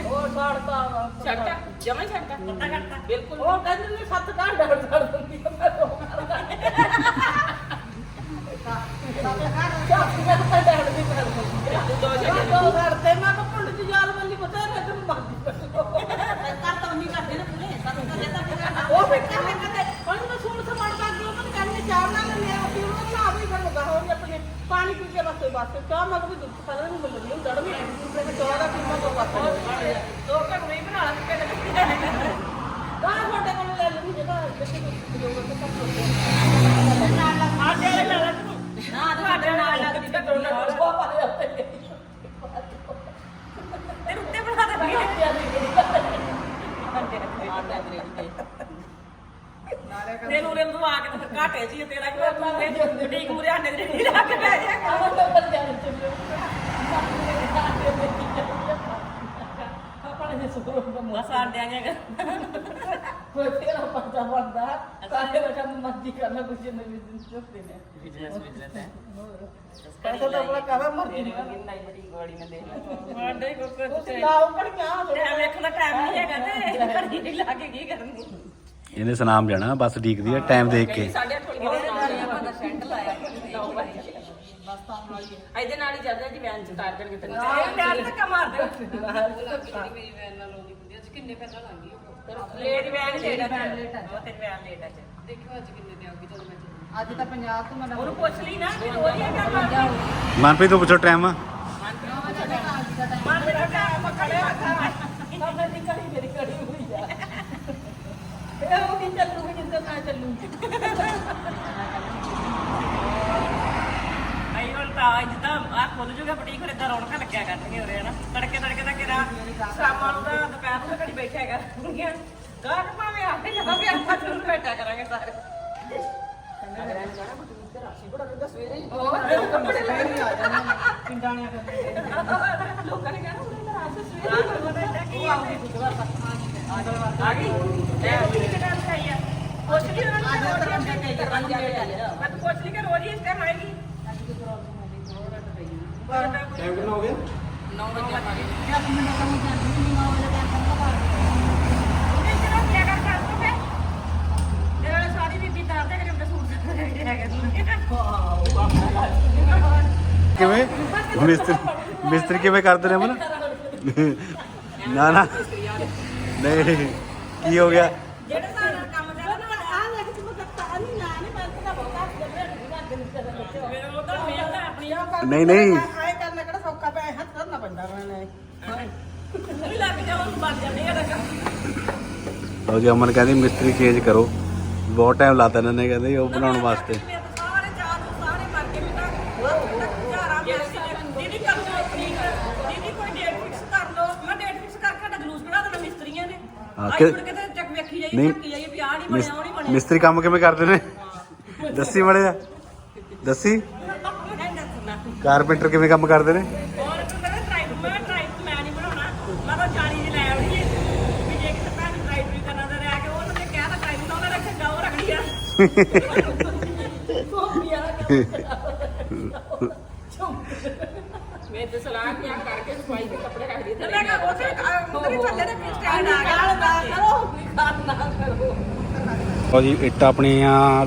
[SPEAKER 7] ਉਹ ਛੱਡਤਾ ਵਾ।
[SPEAKER 2] ਛੱਡਤਾ? ਜਮਾ ਹੀ ਛੱਡਤਾ?
[SPEAKER 4] ਪਤਾ ਕਰਤਾ
[SPEAKER 2] ਬਿਲਕੁਲ।
[SPEAKER 7] ਉਹ ਕਹਿੰਦੇ ਨੇ ਸੱਤ ਘੰਟੇ ਡਰ ਦਿੰਦੀ ਆ, ਮੈਂ ਦੋ ਕਰਦਾ
[SPEAKER 2] ਦੋ ਛੱਡ
[SPEAKER 7] ਦੋ ਕਰਦੇ ਮੈਂ ਤਾਂ ਪਿੰਡ ਚ ਜਾਲ ਬੰਦੀ ਪਤਾ ਨਹੀਂ ਤੈਨੂੰ ਮਰਦੀ
[SPEAKER 6] ਤਾਂ ਨਹੀਂ ਕਰਦੇ ਨਾ ਸਭ ਕਦੇ ਤਾਂ
[SPEAKER 7] ਉਹ ਵੀ ਕਹਿੰਦੇ ਕਹਿੰਦੇ ਹੁਣ ਮੈਂ ਸੂਣ ਸਮਾਰਦਾ ਕਿ ਉਹਨਾਂ ਨੇ ਕਹਿੰਦੇ ਚਾਹ ਨਾਲ ਲੈ ਆ ਕਿ ਉਹਨਾਂ ਨੇ ਆਵੇ ਫਿਰ ਲਗਾ ਹੋ ਆਪਣੇ ਪਾਣੀ ਪੀ ਕੇ ਬਸ ਬਸ। ਚਾਹ ਮੈਂ ਵੀ ਦੁੱਧ ਸਾਰਾ ਨੂੰ ਮਿਲਦੀ ਉਹ ਦੜ ਵੀ ਚਾਹ ਦਾ ਪੀਮਾ ਤੋਂ ਬਸ।
[SPEAKER 4] ਦੋ ਘਰ ਨਹੀਂ ਬਣਾ ਲਾ ਕੇ
[SPEAKER 7] ਗਾਂ ਤੁਹਾਡੇ ਕੋਲ ਲੈ ਲਈ ਜਿਹੜਾ ਜਿੱਥੇ ਕੋਈ ਜ਼ਰੂਰਤ ਹੈ ਤਾਂ
[SPEAKER 4] ਆਡੇ ਵਾਲੇ ਨਾਲ ਤੂੰ
[SPEAKER 6] ਨਾ ਤੁਹਾਡੇ ਨਾਲ ਲੱਗਦੀ
[SPEAKER 4] ਤੇ ਦੋਨਾਂ ਨੂੰ ਸਵਾ ਪਾਇਆ ਤੇ ਉੱਤੇ ਬਣਾ ਦੇ
[SPEAKER 2] ਆਟਾ ਗ੍ਰੇਡੀ ਤੇ
[SPEAKER 4] ਤੇ ਨੂੰ ਆ ਕੇ ਤੇ ਫਿਰ ਘਾਟੇ ਜੀ ਤੇਰਾ ਕੀ ਤੂੰ ਤੇ ਬੁਟੀਕ ਮੂਰੇ ਆਂਡੇ ਦੇ ਨਹੀਂ ਕੇ ਬਹਿ ਜਾ ਬਸ ਆਂਡਿਆਂ ਦੀਆਂ
[SPEAKER 7] ਕੋਈ ਤੇਰਾ ਪਰਚਾ ਬਣਦਾ ਸਾਰੇ ਦਾ ਕੰਮ ਮਰਜ਼ੀ ਕਰਨਾ ਕੁਝ ਨਹੀਂ ਦਿੰਦੇ ਨੇ
[SPEAKER 4] ਬਿਜ਼ਨਸ ਬਿਜ਼ਨਸ ਹੈ
[SPEAKER 7] ਪੈਸਾ ਤਾਂ ਆਪਣਾ ਕਹਾਂ ਮਰਜ਼ੀ
[SPEAKER 2] ਤੇਰੇ ਵਰਗੀ ਨਾਈ ਬੜੀ ਗਵਾੜੀ ਨੇ ਦੇਖ ਲੈ
[SPEAKER 4] ਆਂਡੇ ਕੋ
[SPEAKER 7] ਤੁਸੀਂ ਲਾਓ ਕੜੀਆਂ
[SPEAKER 4] ਟਾਈਮ ਵੇਖਣ ਦਾ ਟਾਈਮ ਨਹੀਂ ਹੈਗਾ ਤੇ ਘੜੀ ਨਹੀਂ ਲਾ ਕੇ ਕੀ ਕਰਨੀ
[SPEAKER 1] ਇਹਨੇ ਸੁਨਾਮ ਜਾਣਾ ਬੱਸ ਡੀਕਦੀ ਹੈ ਟਾਈਮ ਦੇਖ ਕੇ।
[SPEAKER 2] ਸਾਡੇ ਅੱਠ ਵਜੇ ਨਾਲ ਆਪਾਂ ਦਾ ਸੈਂਟ ਲਾਇਆ। ਨੌ ਵਜੇ ਇਹਦੇ ਨਾਲ ਹੀ ਚੱਲਦਾ ਜੀ ਵੈਨ ਚ ਉਤਾਰ ਕਰਕੇ ਤੈਨੂੰ।
[SPEAKER 4] ਇਹ ਪਿਆਰ ਧੱਕਾ ਮਾਰ ਦੇ
[SPEAKER 6] ਮੇਰੀ ਵੈਨ ਨਾਲ ਆਉਂਦੀ ਹੁੰਦੀ ਅੱਜ ਕਿੰਨੇ ਪੈਸਾ ਲਾਂਗੀ
[SPEAKER 4] ਲੇਟ ਵੈਨ ਲੇਟ ਆ ਉਹ ਤੇ ਵੈਨ ਲੇਟ ਆ
[SPEAKER 6] ਦੇਖਿਓ ਅੱਜ ਕਿੰਨੇ ਤੇ ਆਉਗੀ ਜਦੋਂ ਮੈਂ ਅੱਜ ਤਾਂ 50 ਤੋਂ ਮੈਂ
[SPEAKER 4] ਉਹਨੂੰ ਪੁੱਛ ਲਈ ਨਾ ਕਿ ਰੋਜ਼ ਇਹ ਕੰਮ ਕਰਦੀ
[SPEAKER 1] ਮਨਪ੍ਰੀਤ ਤੋਂ ਪੁੱਛੋ ਟਾਈਮ।
[SPEAKER 4] ਮਨ ਮੇਰਾ ਟਾਈਮ ਖੜਿਆ
[SPEAKER 7] ਸਾਡਾ ਦੀ ਕੜੀ ਮੇਰੀ ਕੜੀ ਹੋਈ ਆ। ਇਹ ਉਹ ਵੀ ਚੱਲੂਗੀ ਜਿੱਦਾਂ ਮੈਂ ਚੱਲੂਗੀ।
[SPEAKER 4] ਆਈ ਹੁਣ ਤਾਂ ਜਿੱਦਾਂ ਆ ਖੁੱਲ ਜੂਗਾ, ਬੁਟੀਕ ਫਿਰ ਇਦਾਂ ਰੌਣਕਾਂ ਲੱਗਿਆ ਕਰਨਗੇ ਉਰੇ, ਹਨਾ? ਤੜਕੇ ਤੜਕੇ ਦਾ ਕਿਰਾ ਸ਼ਾਮਾਂ ਨੂੰ ਤਾਂ ਦੁਪਹਿਰ ਨੂੰ ਘੜੀ ਬੈਠਿਆ ਕਰਨਗੇ ਗਾਹਕ ਭਾਵੇਂ ਆਵੇ ਨਾ ਆਪਾਂ ਨੂੰ ਬੈਠਾ ਕਰਾਂਗੇ ਸਾਰੇ। ਲੋਕਾਂ ਨੇ ਕਹਿਣਾ ਉਹਨੇ ਰਾਤ ਸਵੇਰੇ ਕੀ ਆ ਗਈ? ਇਹ ਵੀ ਕਿਹੜਾ ਸਹੀ ਆ? ਪੁੱਛ ਲਈ ਉਹਨਾਂ ਨੂੰ, ਰੋਜ਼ ਹੀ ਇਸ ਤਰ੍ਹਾਂ ਮੈਂ ਤਾਂ ਪੁੱਛ ਲਈ ਕਿ ਰੋਜ਼ ਹੀ ਇਸ ਤਰ੍ਹਾਂ ਆਏਗੀ।
[SPEAKER 1] ਕਿਵੇਂ? ਮਿਸਤਰੀ ਮਿਸਤਰੀ ਕਿਵੇਂ ਕਰਦੇ ਨੇ ਮਨ ਨਾ ਨਾ। ਨਹੀਂ ਕੀ ਹੋ ਗਿਆ?
[SPEAKER 4] ਜਿਹੜੇ ਨਾਲ ਕੰਮ ਚੱਲਦਾ ਨਾ
[SPEAKER 7] ਆ ਲੈ ਕੇ ਤੂੰ ਕੱਤਾ ਨਹੀਂ ਨਾ ਨਹੀਂ ਮੈਂ ਤਾਂ ਬਹੁਤ
[SPEAKER 4] ਉਹ ਤਾਂ ਮਿਹਨਤ ਆਪਣੀ
[SPEAKER 1] ਨਹੀਂ ਨਹੀਂ
[SPEAKER 7] ਆਏ ਕਰਨਾ ਕਿਹੜਾ ਸੌਖਾ ਪਿਆ ਹੱਥ ਕਰਨਾ ਪੈਂਦਾ ਮੈਨੇ
[SPEAKER 4] ਉਹ ਵੀ ਲੱਗ ਜਾ ਉਹਨੂੰ ਬਣ ਜਾਂਦੇ ਆ ਕੰਮ
[SPEAKER 1] ਲਓ ਜੀ ਅਮਨ ਕਹਿੰਦੀ ਮਿਸਤਰੀ ਚੇਂਜ ਕਰੋ। ਬਹੁਤ ਟਾਈਮ ਲਾਤਾ ਇਹਨਾਂ ਨੇ ਕਹਿੰਦੇ ਉਹ ਬਣਾਉਣ ਵਾਸਤੇ। ਨਹੀਂ। ਮਿਸਤਰੀ ਕੰਮ ਕਿਵੇਂ ਕਰਦੇ ਨੇ? ਦੱਸੀ ਮੜਿਆ। ਦੱਸੀ। ਕਾਰਪੈਂਟਰ ਕਿਵੇਂ ਕੰਮ ਕਰਦੇ ਨੇ
[SPEAKER 4] ਹੋਰ ਤੂੰ ਕਹਿੰਦਾ ਟਰਾਈਬ ਮੈਂ ਟਰਾਈਬ ਮੈਂ ਨਹੀਂ ਬਣਾਉਣਾ ਮੈਂ ਤਾਂ ਚਾਲੀ ਦੀ ਲੈ ਆਉਣੀ ਹੈ ਵੀ ਜੇ ਕਿਸੇ ਭੈਣ ਨੂੰ ਟਰਾਈਬ ਵੀ ਕਰਨਾ ਤਾਂ ਰਹਿ ਕੇ ਉਹਨਾਂ ਨੇ ਕਿਹਾ ਤਾਂ ਟਰਾਈਬ ਤਾਂ ਉਹਨੇ ਰੱਖਿਆ ਉਹ
[SPEAKER 2] ਤੇ ਸਲਾਹ ਕਿਆ ਕਰਕੇ ਸਫ਼ਾਈ ਦੇ ਕੱਪੜੇ ਰੱਖ ਦਿੱਤੇ
[SPEAKER 7] ਮੈਂ ਕਿਹਾ ਉੱਥੇ ਉਧਰ ਥੱਲੇ ਦੇ ਸਟੈਂਡ ਆ ਗਿਆ ਨਾ ਕਰੋ ਵਿਕਾਰ ਨਾ ਕਰੋ
[SPEAKER 1] ਲਓ ਜੀ ਇੱਟ ਆਪਣੀ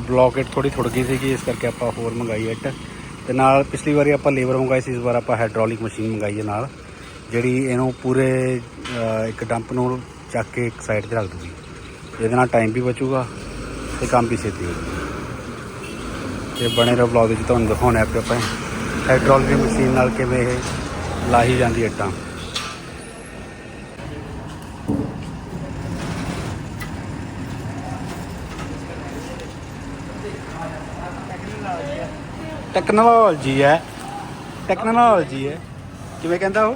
[SPEAKER 1] ਬਲੌਕ ਇੱਟ ਥੋੜੀ ਥੁੜ ਗਈ ਸੀਗੀ, ਇਸ ਕਰਕੇ ਆਪਾਂ ਹੋਰ ਮੰਗਾਈ ਇੱਟ। ਤੇ ਨਾਲ ਪਿਛਲੀ ਵਾਰੀ ਆਪਾਂ ਲੇਬਰ ਮੰਗਾਈ ਸੀ, ਇਸ ਵਾਰ ਆਪਾਂ ਹਾਈਡ੍ਰੋਲਿਕ ਮਸ਼ੀਨ ਮੰਗਾਈ ਹੈ ਨਾਲ, ਜਿਹੜੀ ਇਹਨੂੰ ਪੂਰੇ ਇੱਕ ਡੰਪ ਨੂੰ ਚੱਕ ਕੇ ਇੱਕ ਸਾਈਡ ਤੇ ਰੱਖ ਦੂਗੀ। ਇਹਦੇ ਨਾਲ ਟਾਈਮ ਵੀ ਬਚੂਗਾ। ਤੇ ਕੰਮ ਵੀ ਛੇਤੀ ਹੋ ਜਾਊਗਾ? ਤੇ ਬਣੇ ਰਹੋ ਬਲੌਗ ਵਿੱਚ, ਤੁਹਾਨੂੰ ਦਿਖਾਉਣਾ ਹੈ ਆਪਾਂ ਹਾਈਡ੍ਰੋਲਿਕ ਮਸ਼ੀਨ ਨਾਲ ਕਿਵੇਂ ਇਹ ਲਾਹੀ ਜਾਂਦੀ ਇੱਟਾਂ। ਟੈਕਨੋਲੋਜੀ ਹੈ। ਟੈਕਨੋਲੋਜੀ ਹੈ। ਕਿਵੇਂ ਕਹਿੰਦਾ ਉਹ?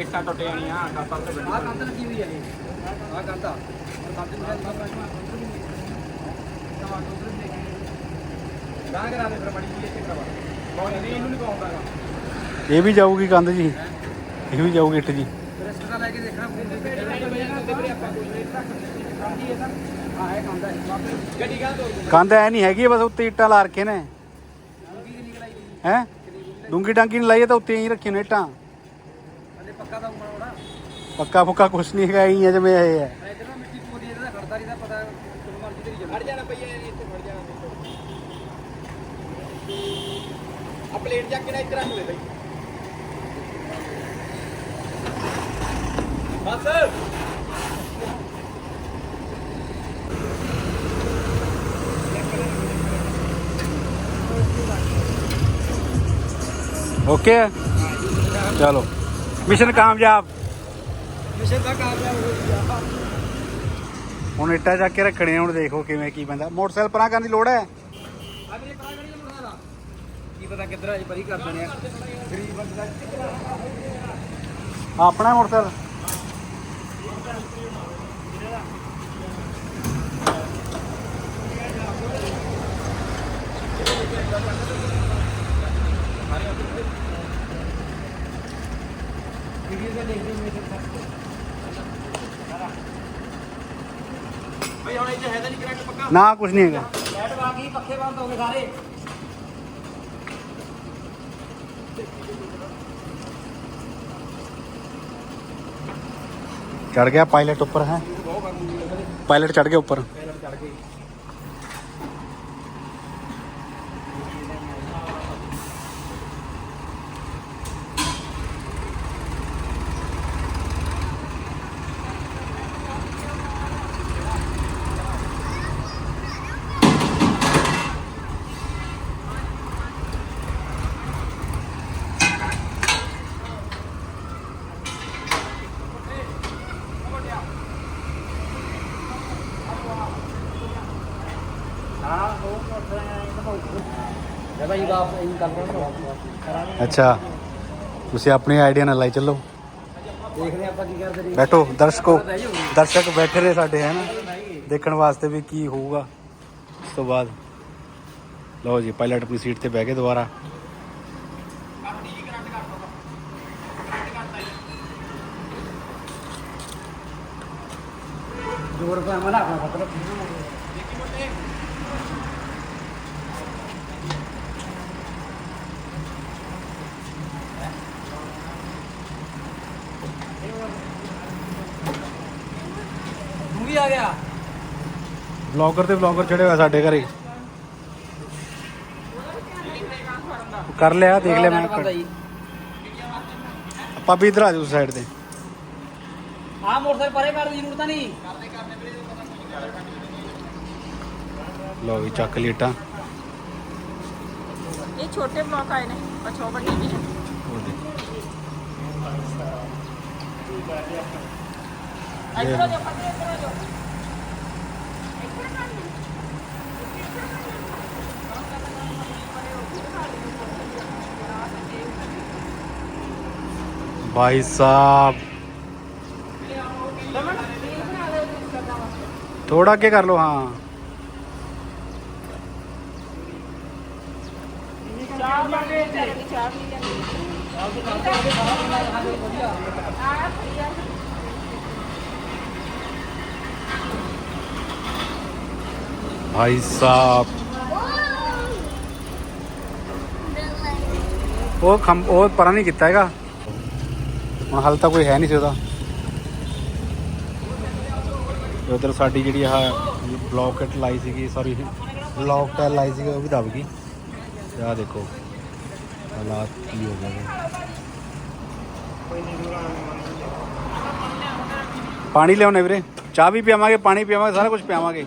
[SPEAKER 8] ਇੱਟਾਂ ਟੁੱਟ ਜਾਣੀਆਂ ਆ ਕੰਧ ਲੱਗੀ ਹੋਈ ਹੈ ਆ ਕੰਧ ਆ ਕੰਧ ਨੂੰ ਗਾਂ ਕਰਾ ਦੇ ਫਿਰ ਬੜੀ ਜੀ ਇੱਥੇ ਕਰਵਾ ਕੋਈ ਨਹੀਂ ਇਹਨੂੰ ਨਹੀਂ ਪਾਉਂਦਾਗਾ
[SPEAKER 1] ਇਹ ਵੀ ਜਾਊਗੀ ਕੰਧ ਜੀ। ਇਹ ਵੀ ਜਾਊਗੀ ਇੱਟ ਜੀ।
[SPEAKER 8] ਰਿਸਕ ਲੈ ਕੇ ਦੇਖਣਾ ਕੰਧ ਹੈ
[SPEAKER 1] ਕੰਧ ਐ ਨਹੀਂ ਹੈਗੀ, ਬਸ ਉੱਤੇ ਇੱਟਾਂ ਲਾ ਰੱਖੇ ਨੇ। ਹੈ? ਡੂੰਗੀ ਡਾਂਗੀ ਨਹੀਂ ਲਾਈ ਇਹ ਤਾਂ ਉੱਤੇ ਹੀ ਰੱਖੇ ਨੇ ਇੱਟਾਂ।
[SPEAKER 8] ਹਲੇ ਪੱਕਾ ਤਾਂ ਹੋਣਾ
[SPEAKER 1] ਪੱਕਾ ਫੁੱਕਾ ਕੁਛ ਨਹੀਂ ਹੈਗਾ ਹੀ ਹੈ ਜਿਵੇਂ ਇਹ ਹੈ।
[SPEAKER 8] ਇਧਰ ਮਿੱਟੀ ਪੂਰੀ ਇਹਦਾ ਖੜਦਾ ਨਹੀਂ ਦਾ ਪਤਾ ਤੁਹਾਨੂੰ ਮਰਜ਼ੀ ਤੇਰੀ ਜਗ੍ਹਾ ਖੜ ਜਾਣਾ ਪਈਆ ਇੱਥੇ ਖੜ ਜਾਣਾ। ਆ ਪਲੇਟ ਜਾ ਕੇ ਨਾ ਇੱਧਰ ਰੱਖ ਲੈ ਬਈ। ਬਸ।
[SPEAKER 1] ਓਕੇ ਚਲੋ ਮਿਸ਼ਨ ਕਾਮਯਾਬ
[SPEAKER 8] ਮਿਸ਼ਨ ਦਾ ਕਾਮਯਾਬ
[SPEAKER 1] ਹੁਣ ਇੱਟਾਂ ਚੱਕ ਕੇ ਰੱਖਣੇ ਹੁਣ ਦੇਖੋ ਕਿਵੇਂ ਕੀ ਬੰਦਾ। ਮੋਟਰਸਾਈਕਲ ਪਰਾਂ ਕਰਨ ਦੀ ਲੋੜ ਹੈ?
[SPEAKER 8] ਕੀ ਪਤਾ ਕਿੱਧਰ ਅਜੇ ਪਰੀ ਕਰ ਦੇਣੇ ਆ। ਗਰੀਬ ਬੰਦਾ
[SPEAKER 1] ਆਪਣਾ ਮੋਟਰਸਾਈਕਲ?
[SPEAKER 8] ਇੱਥੇ ਹੈ ਤਾਂ ਨਹੀਂ ਕਰੰਟ ਪੱਕਾ
[SPEAKER 1] ਨਾ ਕੁਝ ਨਹੀਂ ਹੈਗਾ
[SPEAKER 8] ਲਾਈਟ ਆ ਗਈ ਪੱਖੇ ਬੰਦ ਹੋ ਗਏ ਸਾਰੇ
[SPEAKER 1] ਚੜ ਗਿਆ ਪਾਇਲਟ ਉੱਪਰ ਹੈ ਪਾਇਲਟ ਚੜ ਗਿਆ ਉੱਪਰ
[SPEAKER 8] ਚੜ ਗਏ ਲੈ ਭਾਈ ਬਾਪ ਇਹ ਗੱਲ ਕਰਾਂਗੇ
[SPEAKER 1] ਅੱਛਾ ਤੁਸੀਂ ਆਪਣੀ ਆਈਡੀਆ ਨਾਲ ਲਾਈ ਚੱਲੋ
[SPEAKER 8] ਦੇਖਦੇ ਆਪਾਂ ਕੀ ਕਰਦੇ ਰਹੀ
[SPEAKER 1] ਬੈਠੋ ਦਰਸ਼ਕੋ ਦਰਸ਼ਕ ਬੈਠੇ ਨੇ ਸਾਡੇ ਹੈ ਨਾ ਦੇਖਣ ਵਾਸਤੇ ਵੀ ਕੀ ਹੋਊਗਾ ਉਸ ਤੋਂ ਬਾਅਦ ਲਓ ਜੀ ਪਾਇਲਟ ਆਪਣੀ ਸੀਟ ਤੇ ਬਹਿ ਗਏ ਦੁਬਾਰਾ
[SPEAKER 8] ਜੋਰ ਪਾ ਮਨਾ ਆਪਣਾ ਖਤਰਾ ਤੂੰ ਵੀ ਆ ਗਿਆ
[SPEAKER 1] ਬਲੌਗਰ ਤੇ ਬਲੌਗਰ ਚੜੇ ਹੋਏ ਸਾਡੇ ਘਰੇ। ਕਰ ਲਿਆ ਦੇਖ ਲਿਆ ਮੈਂ ਆਪਾਂ ਵੀ ਇਧਰ ਆ ਜਾਓ ਸਾਈਡ ਤੇ।
[SPEAKER 8] ਆ ਮੋਟਰਸਾਈਕਲ ਪਰੇ ਕਰ ਦੀ ਜ਼ਰੂਰਤ ਨਹੀਂ।
[SPEAKER 1] ਲਓ ਵੀ ਚੱਕ ਲੀਟਾਂ
[SPEAKER 2] ਇਹ ਛੋਟੇ ਬਲੌਕ ਆਏ ਨੇ ਅੱਛਾ ਉਹ ਵੱਡੀ ਜੀ
[SPEAKER 4] ਇੱਧਰ ਆ ਜਾ ਪੱਤੇ ਇੱਧਰ ਆ ਜਾ
[SPEAKER 1] ਭਾਈ ਸਾਹਿਬ ਥੋੜਾ ਅੱਗੇ ਕਰ ਲਓ ਹਾਂ
[SPEAKER 4] ਚਾਹ ਬਣੇ ਤੇ ਚਾਹ ਪੀ ਜਾਂਦੀ
[SPEAKER 1] ਭਾਈ ਸਾਹਿਬ ਉਹ ਖੰਭ ਉਹ ਪਰਾਂ ਨਹੀਂ ਕੀਤਾ ਹੈਗਾ ਹੁਣ ਹਾਲ ਤਾਂ ਕੋਈ ਹੈ ਨਹੀਂ ਸੀ ਉਹਦਾ ਤੇ ਉਧਰ ਸਾਡੀ ਜਿਹੜੀ ਆਹ ਬਲੌਕਟ ਲਾਈ ਸੀਗੀ ਸੌਰੀ ਬਲੌਕ ਟੈਲ ਲਾਈ ਸੀਗੀ ਉਹ ਵੀ ਦਬ ਗਈ ਤੇ ਆਹ ਦੇਖੋ ਹਾਲਾਤ ਕੀ ਹੋ ਗਏ ਨੇ। ਪਾਣੀ ਲਿਆਉਣੇ ਵੀਰੇ ਚਾਹ ਵੀ ਪਿਆਵਾਂਗੇ ਪਾਣੀ ਪਿਆਵਾਂਗੇ ਸਾਰਾ ਕੁਝ ਪਿਆਵਾਂਗੇ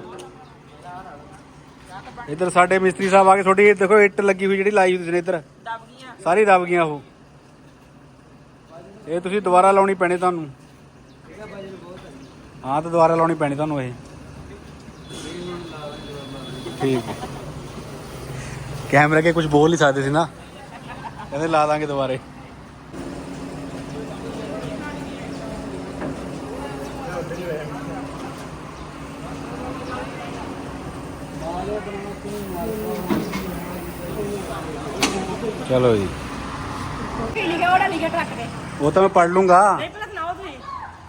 [SPEAKER 1] ਇੱਧਰ ਸਾਡੇ ਮਿਸਤਰੀ ਸਾਹਿਬ ਆ ਕੇ ਤੁਹਾਡੀ ਇਹ ਦੇਖੋ ਇੱਟ ਲੱਗੀ ਹੋਈ ਜਿਹੜੀ ਲਾਈ ਹੋਈ ਤੁਸੀਂ ਨੇ ਇੱਧਰ।
[SPEAKER 4] ਦਬ ਗਈਆਂ
[SPEAKER 1] ਸਾਰੀ ਦਬ ਗਈਆਂ ਉਹ। ਇਹ ਤੁਸੀਂ ਦੁਬਾਰਾ ਲਾਉਣੀ ਪੈਣੀ ਤੁਹਾਨੂੰ। ਹਾਂ ਤਾਂ ਦੁਬਾਰਾ ਲਾਉਣੀ ਪੈਣੀ ਤੁਹਾਨੂੰ ਇਹ। ਠੀਕ ਕੈਮਰੇ ਕੇ ਕੁਝ ਬੋਲ ਨਹੀਂ ਸਕਦੇ ਸੀ ਨਾ। ਕਹਿੰਦੇ ਲਾ ਦਾਂਗੇ ਦੁਬਾਰੇ। ਚਲੋ ਜੀ।
[SPEAKER 4] ਕੀ ਲਿਖਿਆ ਉਹਦਾ ਲਿਖਿਆ ਟਰੱਕ ਤੇ
[SPEAKER 1] ਉਹ ਤਾਂ ਮੈਂ ਪੜ ਲੂੰਗਾ।
[SPEAKER 4] ਨਹੀਂ ਪਹਿਲਾਂ ਸੁਣਾਓ ਤੁਸੀਂ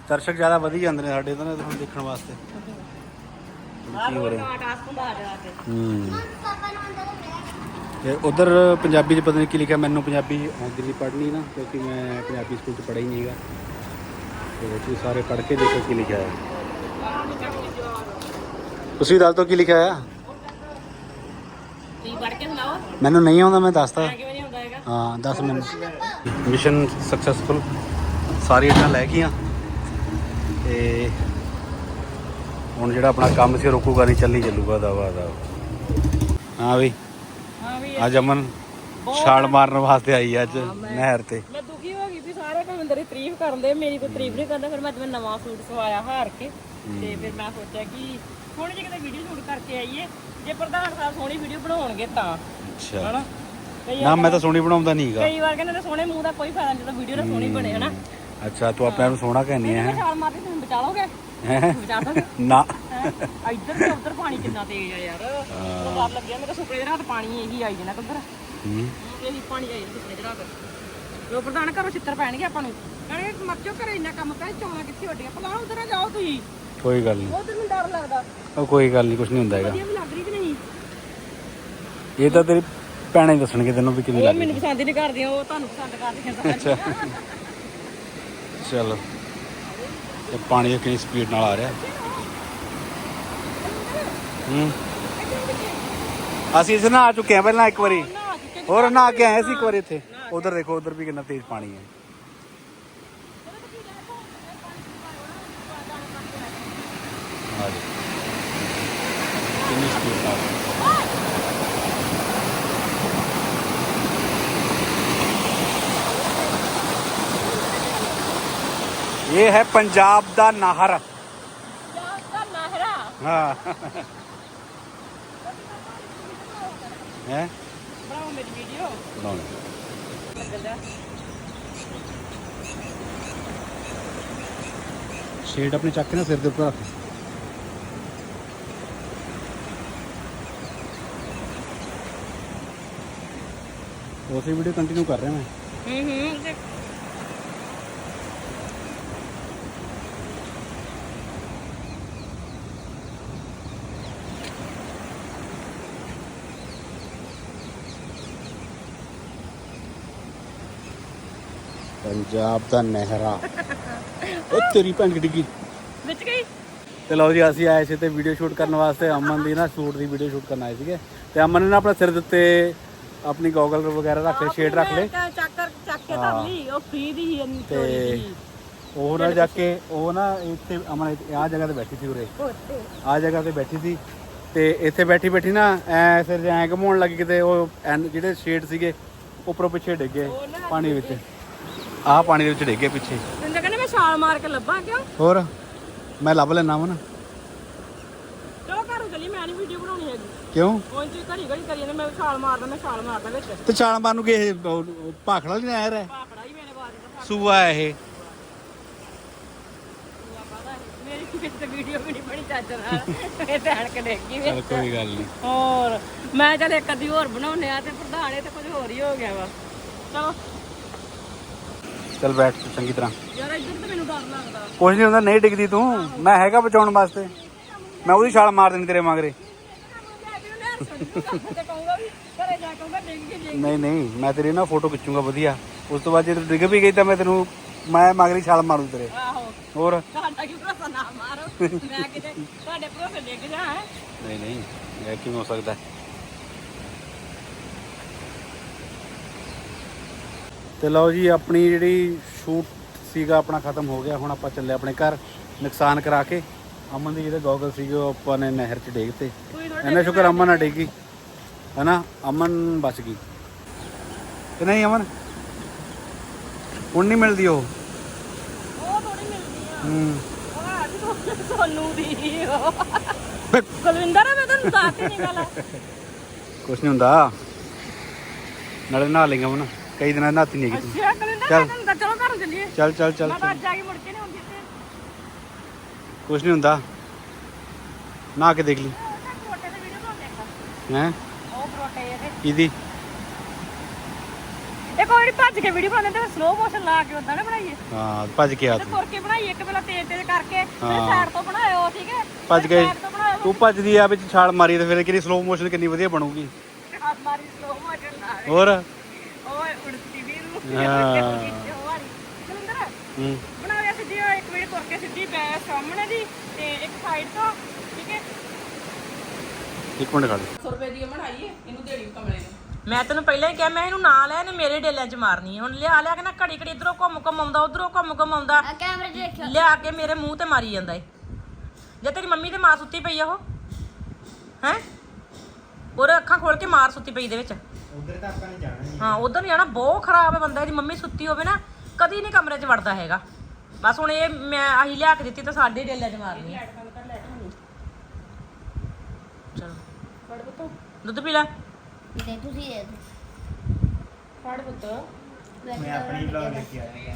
[SPEAKER 1] ਦਰਸ਼ਕ ਜ਼ਿਆਦਾ ਵਧੀ ਜਾਂਦੇ ਨੇ ਸਾਡੇ ਤਾਂ ਨਾ ਹੁਣ ਦੇਖਣ ਵਾਸਤੇ।
[SPEAKER 4] ਆਹ
[SPEAKER 1] ਕੀ ਹੋ
[SPEAKER 4] ਰੋਡ
[SPEAKER 1] ਰਿਹਾ।
[SPEAKER 4] ਦਾ ਟਾਸ ਹੁੰਦਾ ਜਾ ਕੇ
[SPEAKER 1] ਹੂੰ। ਤੇ ਉਧਰ ਪੰਜਾਬੀ 'ਚ ਪਤਾ ਨਹੀਂ ਕੀ ਲਿਖਿਆ ਮੈਨੂੰ ਪੰਜਾਬੀ ਆਉਂਦੀ ਨਹੀਂ ਪੜ੍ਹਨੀ ਨਾ ਕਿਉਂਕਿ ਮੈਂ ਪੰਜਾਬੀ ਸਕੂਲ 'ਚ ਪੜ੍ਹਿਆ ਹੀ ਨਹੀਂਗਾ ਤੇ ਤੁਸੀਂ ਸਾਰੇ ਪੜ੍ਹ ਕੇ ਦੇਖੋ ਕੀ ਲਿਖਿਆ ਹੈ ਤੁਸੀਂ ਦੱਸ ਦਿਓ ਕੀ ਲਿਖਿਆ ਹੈ
[SPEAKER 4] ਤੁਸੀਂ ਪੜ ਕੇ ਸੁਣਾਓ।
[SPEAKER 1] ਮੈਨੂੰ ਨਹੀਂ ਆਉਂਦਾ ਮੈਂ ਦੱਸਦਾ।
[SPEAKER 4] ਕਿਵੇਂ
[SPEAKER 1] ਹਾਂ ਦੱਸ ਮੈਨੂੰ ਮਿਸ਼ਨ ਸਕਸੈਸਫੁਲ ਸਾਰੀ ਇੱਟਾਂ ਲੈ ਗਈਆਂ। ਤੇ ਹੁਣ ਜਿਹੜਾ ਆਪਣਾ ਕੰਮ ਸੀ ਰੁਕੂਗਾ ਨਹੀਂ ਚੱਲੀ ਚੱਲੂਗਾ ਦਵਾ ਦਾ ਹਾਂ ਬਈ
[SPEAKER 4] ਹਾਂ ਵੀ
[SPEAKER 1] ਅੱਜ ਅਮਨ ਛਾਲ ਮਾਰਨ ਵਾਸਤੇ ਆਈ ਅੱਜ ਨਹਿਰ ਤੇ।
[SPEAKER 4] ਮੈਂ ਦੁਖੀ ਹੋ ਗਈ ਵੀ ਸਾਰੇ ਕਮਿੰਦਰ ਦੀ ਤਾਰੀਫ ਕਰਦੇ ਮੇਰੀ ਕੋਈ ਤਾਰੀਫ ਨਹੀਂ ਕਰਦਾ ਫਿਰ ਮੈਂ ਅੱਜ ਮੈਂ ਨਵਾਂ ਸੂਟ ਸਵਾਇਆ ਹਾਰ ਕੇ। ਤੇ ਫਿਰ ਮੈਂ ਸੋਚਿਆ ਕਿ ਹੁਣ ਜੇ ਕਿਤੇ ਵੀਡੀਓ ਸ਼ੂਟ ਕਰਕੇ ਆਈਏ ਜੇ ਪ੍ਰਧਾਨ ਸਾਹਿਬ ਸੋਹਣੀ ਵੀਡੀਓ ਬਣਾਉਣਗੇ ਤਾਂ।
[SPEAKER 1] ਅੱਛਾ।
[SPEAKER 4] ਹਨਾ?
[SPEAKER 1] ਨਾ ਮੈਂ ਤਾਂ ਸੋਹਣੀ ਬਣਾਉਂਦਾ ਨਹੀਂਗਾ
[SPEAKER 4] ਕਈ ਵਾਰ ਕਹਿੰਦੇ ਨੇ ਸੋਹਣੇ ਮੂੰਹ ਦਾ ਕੋਈ ਫਾਇਦਾ ਨਹੀਂ ਜਦੋਂ ਵੀਡੀਓ ਦਾ ਸੋਹਣੀ ਬਣੇ ਹਨਾ।
[SPEAKER 1] ਅੱਛਾ ਤੂੰ ਆਪਣੇ ਆਪ ਨੂੰ ਸੋਹਣਾ ਕਹਿੰਦੀ ਹੈ?
[SPEAKER 4] ਛਾਲ ਮਾਰਦੀ ਤੁਸੀਂ ਬਚਾ ਲਓਗੇ
[SPEAKER 1] ਹੈਂ?
[SPEAKER 4] ਬਚਾ ਦੋਗੇ?
[SPEAKER 1] ਨਾ?
[SPEAKER 4] ਇੱਧਰ ਤੇ ਉੱਧਰ ਪਾਣੀ ਕਿੰਨਾ ਤੇਜ਼ ਆ ਯਾਰ। ਮੈਨੂੰ ਡਰ ਲੱਗਿਆ ਮੇਰੇ ਸੁਪਨੇ ਦੇ ਰਾਤ ਪਾਣੀ ਇਹੀ ਆਈ ਜਾਣਾ ਕਿੱਧਰ
[SPEAKER 1] ਹੂੰ।
[SPEAKER 4] ਇਹੀ ਪਾਣੀ ਆਈ ਸੁਪਨੇ ਦੇ ਰਾਤ। ਲੋ ਪ੍ਰਧਾਨ ਘਰੋਂ ਛਿੱਤਰ ਪੈਣਗੇ ਆਪਾਂ ਨੂੰ। ਕਹਿੰਦੇ ਮਰ ਜਾਓ ਘਰੇ ਇੰਨਾ ਕੰਮ ਪੈ ਚੋਣਾ ਕਿੱਥੇ ਵੱਡੀਆਂ? ਭਲਾ ਉਧਰ ਨਾ ਜਾਓ ਤੁਸੀਂ।
[SPEAKER 1] ਕੋਈ ਗੱਲ ਨਹੀਂ
[SPEAKER 4] ਉਧਰ ਮੈਨੂੰ ਡਰ ਲੱਗਦਾ।
[SPEAKER 1] ਉਹ ਕੋਈ ਗੱਲ ਨਹੀਂ ਕੁਝ ਨਹੀਂ ਹੁੰਦਾ ਹੈਗਾ।
[SPEAKER 4] ਵਧੀਆ ਵੀ ਲੱਗ ਰਹੀ ਕਿ ਨਹੀਂ?
[SPEAKER 1] ਇਹ ਤਾਂ ਤੇਰੀ ਭੈਣਾਂ ਹੀ ਦੱਸਣਗੇ ਤੈਨੂੰ ਵੀ ਕਿਵੇਂ
[SPEAKER 4] ਉਹ
[SPEAKER 1] ਲੱਗੀ
[SPEAKER 4] ਮੈਨੂੰ ਪਸੰਦ ਹੀ ਨਹੀਂ ਕਰਦੀਆਂ ਉਹ ਤੁਹਾਨੂੰ ਪਸੰਦ ਕਰਦੀਆਂ ਸਾਰੀਆਂ।
[SPEAKER 1] ਚਲੋ। ਤੇ ਪਾਣੀ ਕਿੰਨੀ ਸਪੀਡ ਨਾਲ ਆ ਰਿਹਾ। ਹੂੰ। ਅਸੀਂ ਇਸ ਨਾ ਆ ਚੁੱਕੇ ਆ ਪਹਿਲਾਂ ਇੱਕ ਵਾਰੀ। ਹੋਰ ਨਾ ਕੇ ਆਏ ਸੀ ਇੱਕ ਵਾਰੀ ਇੱਥੇ। ਉਧਰ ਦੇਖੋ ਉਧਰ ਵੀ ਕਿੰਨਾ ਤੇਜ਼ ਪਾਣੀ ਹੈ। ਆ ਜੀ ਕਿੰਨੀ ਸਪੀਡ ਨਾਲ ਇਹ ਹੈ ਪੰਜਾਬ ਦਾ ਨਹਰ
[SPEAKER 4] ਦਾ ਮਹਿਰਾ
[SPEAKER 1] ਹਾਂ ਹੈ
[SPEAKER 4] ਬਣਾਓ ਮੇਰੀ ਵੀਡੀਓ
[SPEAKER 1] ਬਣਾਉਣਾ ਸ਼ੇਡ ਆਪਣੇ ਚੱਕ ਕੇ ਨਾ ਸਿਰ ਦੇ ਉੱਪਰ ਰੱਖ ਉਸੇ ਵੀਡੀਓ ਕੰਟੀਨਿਊ ਕਰ ਰਿਹਾ ਮੈਂ
[SPEAKER 4] ਹੂੰ ਹੂੰ ਤੇ
[SPEAKER 1] ਪੰਜਾਬ ਦਾ ਨਹਿਰਾ। ਉਹ ਤੇਰੀ ਭੈਣ ਦੀ ਡਿੱਗੀ
[SPEAKER 4] ਵਿੱਚ ਗਈ?
[SPEAKER 1] ਤੇ ਲਓ ਜੀ ਅਸੀਂ ਆਏ ਸੀ ਤੇ ਵੀਡੀਓ ਸ਼ੂਟ ਕਰਨ ਵਾਸਤੇ। ਅਮਨ ਦੀ ਨਾ ਸੂਟ ਦੀ ਵੀਡੀਓ ਸ਼ੂਟ ਕਰਨ ਆਏ ਸੀਗੇ। ਤੇ ਅਮਨ ਨੇ ਨਾ ਆਪਣਾ ਸਿਰ ਦੇ ਉੱਤੇ ਆਪਣੀ ਗੋਗਲ ਵਗੈਰਾ ਰੱਖ ਲਏ ਸ਼ੇਡ ਰੱਖ ਲਏ।
[SPEAKER 4] ਚੱਕ ਕਰ ਚੱਕ ਕੇ ਧਰ ਲਈ ਉਹ ਫ੍ਰੀ ਦੀ ਹੀ ਇੰਨੀ ਚੋਰੀ
[SPEAKER 1] ਤੇ
[SPEAKER 4] ਦੀ।
[SPEAKER 1] ਉਹ ਨਾ ਜਾ ਕੇ ਉਹ ਨਾ ਇੱਥੇ ਅਮਨ ਆ ਜਗ੍ਹਾ ਤੇ ਬੈਠੀ ਸੀ ਉਰੇ। ਆ ਜਗ੍ਹਾ ਤੇ ਬੈਠੀ ਸੀ। ਤੇ ਇੱਥੇ ਬੈਠੀ ਬੈਠੀ ਨਾ ਐ ਸਿਰ ਐ ਘਮਾਉਣ ਲੱਗੀ ਕਿਤੇ ਉਹ ਜਿਹੜੇ ਸ਼ੇਡ ਸੀਗੇ ਉੱਪਰੋਂ ਪਿੱਛੇ ਡਿੱਗੇ ਪਾਣੀ ਵਿੱਚ। ਆਹ ਪਾਣੀ ਦੇ ਵਿੱਚ ਡਿੱਗੇ ਪਿੱਛੇ।
[SPEAKER 4] ਤਾਂ ਕਹਿੰਦੇ ਮੈਂ ਛਾਲ ਮਾਰ ਕੇ ਲੱਭਾਂ ਕਿਉਂ?
[SPEAKER 1] ਹੋਰ ਮੈਂ ਲੱਭ ਲੈਣਾ ਵਾ ਨਾ।
[SPEAKER 4] ਚਲੋ ਘਰੋਂ ਚੱਲੀ ਮੈਂ ਨਹੀਂ ਵੀਡੀਓ ਬਣਾਉਣੀ ਹੈਗੀ।
[SPEAKER 1] ਕਿਉਂ?
[SPEAKER 4] ਕੋਈ ਚੀਜ਼ ਘੜੀ ਘੜੀ ਕਰੀ ਜਾਂਦੇ ਮੈਂ ਛਾਲ ਮਾਰਦਾ ਮੈਂ ਛਾਲ ਮਾਰਦਾ ਵਿੱਚ।
[SPEAKER 1] ਤੇ ਛਾਲ ਮਾਰਨ ਨੂੰ ਕਿਸੇ ਭਾਖੜਾ ਨਹੀਂ ਆਇਆ ਰੇ
[SPEAKER 4] ਪਾਪੜਾ ਹੀ ਮੇਰੇ ਬਾਅਦ ਦਾ
[SPEAKER 1] ਸੂਆ ਇਹ।
[SPEAKER 4] ਮੇਰੀ ਵਿੱਚ ਤੇ ਵੀਡੀਓ ਵੀ ਨਹੀਂ ਬਣੀ ਚੱਜ ਨਾਲ। ਇਹ ਧਿਆਨ ਕੇ ਦੇਖੀ
[SPEAKER 1] ਚਲ
[SPEAKER 4] ਵਿੱਚ।
[SPEAKER 1] ਕੋਈ ਗੱਲ ਨਹੀਂ
[SPEAKER 4] ਹੋਰ ਮੈਂ ਚੱਲ ਇੱਕ ਅੱਧੀ ਹੋਰ ਬਣਾਉਨੇ ਆ ਤੇ ਪ੍ਰਧਾਨੇ ਤੇ ਕੁਝ ਹੋਰ ਹੀ ਹੋ ਗਿਆ ਵਾ। ਚਲੋ।
[SPEAKER 1] ਚਲ ਬੈਠ ਤੂੰ ਚੰਗੀ ਤਰ੍ਹਾਂ।
[SPEAKER 4] ਯਾਰ ਇੱਧਰ ਤੇ ਮੈਨੂੰ ਡਰ ਲੱਗਦਾ।
[SPEAKER 1] ਕੁਝ ਨਹੀਂ ਹੁੰਦਾ ਨਹੀਂ ਡਿੱਗਦੀ ਤੂੰ। ਮੈਂ ਹੈਗਾ ਬਚਾਉਣ ਵਾਸਤੇ। ਮੈਂ ਉਹਦੀ ਛਾਲ ਮਾਰ ਦੇਣੀ ਤੇਰੇ ਮਗਰੇ। ਨਹੀਂ ਨਹੀਂ ਮੈਂ ਤੇਰੀ ਨਾ ਫੋਟੋ ਖਿੱਚੂੰਗਾ ਵਧੀਆ। ਉਸ ਤੋਂ ਬਾਅਦ ਜੇ ਤੂੰ ਡਿੱਗ ਵੀ ਗਈ ਤਾਂ ਮੈਂ ਤੈਨੂੰ ਮੈਂ ਮਗਰੀ ਛਾਲ ਮਾਰੂ ਤੇਰੇ।
[SPEAKER 4] ਆਹੋ।
[SPEAKER 1] ਹੋਰ?
[SPEAKER 4] ਤੁਹਾਡਾ ਕੀ ਭਰੋਸਾ? ਨਾ ਮਾਰੋ। ਮੈਂ ਕਿਤੇ ਤੁਹਾਡੇ ਭਰੋਸੇ ਡਿੱਗ ਜਾ
[SPEAKER 1] ਨਹੀਂ ਨਹੀਂ ਇਹ ਕਿਵੇਂ ਹੋ ਸਕਦਾ? ਤੇ ਲਓ ਜੀ ਆਪਣੀ ਜਿਹੜੀ ਸ਼ੂਟ ਸੀਗਾ ਆਪਣਾ ਖਤਮ ਹੋ ਗਿਆ ਹੁਣ ਆਪਾਂ ਚੱਲੇ ਆਪਣੇ ਘਰ ਨੁਕਸਾਨ ਕਰਾ ਕੇ। ਅਮਨ ਦੀ ਜਿਹੜੇ ਗੋਗਲ ਸੀਗੇ ਉਹ ਆਪਾਂ ਨੇ ਨਹਿਰ 'ਚ
[SPEAKER 4] ਤੁਸੀਂ ਥੋੜਾ
[SPEAKER 1] ਇੰਨਾ ਸ਼ੁਕਰ ਅਮਨ ਨਾ ਡੇਗੀ। ਹੈਨਾ? ਅਮਨ ਬਚ ਗਈ। ਕਿ ਨਹੀਂ ਅਮਨ? ਹੁਣ ਨਹੀਂ ਮਿਲਦੀ ਉਹ?
[SPEAKER 4] ਉਹ ਥੋੜੀ ਮਿਲਦੀ ਆ।
[SPEAKER 1] ਹੂੰ।
[SPEAKER 4] ਉਹ ਆ ਜੀ ਤੁਹਾਨੂੰ- ਤੁਹਾਨੂੰ ਦੀ ਉਹ। ਕੁਲਵਿੰਦਰ ਮੈਂ ਤੁਹਾਨੂੰ ਦੱਸਤੀ ਨਹੀਂ ਗੱਲ।
[SPEAKER 1] ਕੁਛ ਨਹੀਂ ਹੁੰਦਾ। ਨਾਲੇ ਨਹਾ ਲੇਗਾ ਅਮਨ। ਕਈ ਦਿਨਾਂ ਨਹਾਤੀ ਨਹੀਂ ਹੈਗੀ ਤੂੰ
[SPEAKER 4] ਅੱਛਾ ਕੁਲਵਿੰਦਰ
[SPEAKER 1] ਚੱਲ।
[SPEAKER 4] ਤੁਹਾਨੂੰ ਚਲੋ ਘਰ ਚੱਲੀਏ।
[SPEAKER 1] ਚੱਲ ਚੱਲ ਚੱਲ।
[SPEAKER 4] ਮੈਂ ਤਾਂ
[SPEAKER 1] ਚੱਲ
[SPEAKER 4] ਅੱਜ ਆ ਕੇ ਮੁੜ ਕੇ ਨਹੀਂ ਆਉਂਦੀ ਤੇ
[SPEAKER 1] ਕੁਛ ਨਹੀਂ ਹੁੰਦਾ। ਨਹਾ ਕੇ ਦੇਖ ਲਈ।
[SPEAKER 4] ਪਰੋਟੇ ਦੀ ਵੀਡੀਓ ਤੋਂ ਦੇਖਾ
[SPEAKER 1] ਹੈ?
[SPEAKER 4] ਉਹ ਪਰੋਟੇ ਇਹਦੇ।
[SPEAKER 1] ਇਹਦੀ
[SPEAKER 4] ਇੱਕ ਵਾਰੀ ਭੱਜ ਕੇ ਵੀਡੀਓ ਬਣਾਉਂਦੇ ਤੇ ਸਲੋ ਮੋਸ਼ਨ ਲਾ ਕੇ ਉਦਾਂ ਨਾ ਬਣਾਈਏ।
[SPEAKER 1] ਹਾਂ ਭੱਜ ਕੇ ਆ
[SPEAKER 4] ਤੇ
[SPEAKER 1] ਤੂੰ।
[SPEAKER 4] ਤੁਰ ਕੇ ਬਣਾਈਏ ਇੱਕ ਵੇਲਾ ਤੇਜ਼ ਤੇਜ਼ ਕਰਕੇ। ਫਿਰ
[SPEAKER 1] ਹਾਂ।
[SPEAKER 4] ਸਾਈਡ ਤੋਂ ਬਣਾਇਓ ਠੀਕ ਹੈ?
[SPEAKER 1] ਭੱਜ ਗਏ।
[SPEAKER 4] ਤੋਂ ਬਣਾਇਓ।
[SPEAKER 1] ਤੂੰ ਭੱਜਦੀ ਆ ਵਿੱਚ ਛਾਲ ਮਾਰੀ ਤੇ ਫਿਰ ਕਿੰਨੀ ਸਲੋ ਮੋਸ਼ਨ ਕਿੰਨੀ ਵਧੀਆ ਬਣੂਗੀ?
[SPEAKER 4] ਮਾਰੀ ਸਲੋ ਮੋਸ਼ਨ।
[SPEAKER 1] ਹੋਰ?
[SPEAKER 4] ਓਏ ਉੜਤੀ ਵੀ ਰੂ
[SPEAKER 1] ਹਾਂ।
[SPEAKER 4] ਜਲੰਧਰ
[SPEAKER 1] ਹੂੰ।
[SPEAKER 4] ਬਣਾਇਆ ਸਿੱਧੀ ਉਹ ਇੱਕ ਵਾਰੀ ਤੁਰ ਕੇ ਸਿੱਧੀ ਪੈ ਸਾਹਮਣੇ ਦੀ ਤੇ ਇੱਕ ਸਾਈਡ ਤੋਂ ਠੀਕ ਹੈ?
[SPEAKER 1] ਇੱਕ ਮਿੰਟ ਖੜ
[SPEAKER 2] 100 ਰੁਪਏ ਦੀ ਬਣਾਈਏ ਇਹਨੂੰ ਦੇਣੀ ਕਮਲੇ ਨੂੰ।
[SPEAKER 9] ਮੈਂ ਤੈਨੂੰ ਪਹਿਲਾਂ ਹੀ ਕਿਹਾ ਮੈਂ ਇਹਨੂੰ ਨਾ ਲੈ ਇਹਨੇ ਮੇਰੇ ਡੇਲਿਆਂ 'ਚ ਮਾਰਨੀ ਹੈ। ਹੁਣ ਲਿਆ ਲਿਆ ਕੇ ਨਾ ਘੜੀ ਘੜੀ ਇਧਰੋਂ ਘੁੰਮ ਘੁੰਮ ਆਉਂਦਾ ਉਧਰੋਂ ਘੁੰਮ ਘੁੰਮ ਆਉਂਦਾ।
[SPEAKER 6] ਕੈਮਰੇ 'ਚ ਦੇਖਿਓ।
[SPEAKER 9] ਲਿਆ ਕੇ ਮੇਰੇ ਮੂੰਹ ਤੇ ਮਾਰੀ ਜਾਂਦਾ ਏ। ਜੇ ਤੇਰੀ ਮੰਮੀ ਤੇ ਮਾਂ ਸੁੱਤੀ ਪਈ ਆ ਉਹ ਹੈ? ਉਹਦੇ ਅੱਖਾਂ ਖੋਲ ਕੇ ਮਾਰ ਸੁੱਤੀ ਪਈ ਦੇ ਵਿੱਚ।
[SPEAKER 3] ਉਧਰ ਤਾਂ ਆਪਾਂ ਨੇ ਜਾਣਾ ਨਹੀਂ
[SPEAKER 9] ਹਾਂ ਉਧਰ ਨਹੀਂ ਜਾਣਾ। ਬਹੁਤ ਖਰਾਬ ਹੈ ਬੰਦਾ ਇਹਦੀ ਮੰਮੀ ਸੁੱਤੀ ਹੋਵੇ ਨਾ ਕਦੀ ਨਹੀਂ ਕਮਰੇ 'ਚ ਵੜਦਾ ਹੈਗਾ। ਬਸ ਹੁਣ ਇਹ ਮੈਂ ਆਹੀ ਲਿਆ ਕੇ ਦਿੱਤੀ ਤਾਂ ਸਾਡੇ ਡੇਲਿਆਂ 'ਚ ਮਾਰਨੀ ਹੈ ਚਲੋ। ਦੁੱਧ ਪੀ ਲੈ।
[SPEAKER 6] ਦੇ ਤੁਸੀਂ ਦੇ ਦਿਓ।
[SPEAKER 2] ਫੜ ਪੁੱਤ
[SPEAKER 3] ਮੈਂ ਆਪਣੀ ਵਲੌਗ ਲੈ ਕੇ ਆਇਆ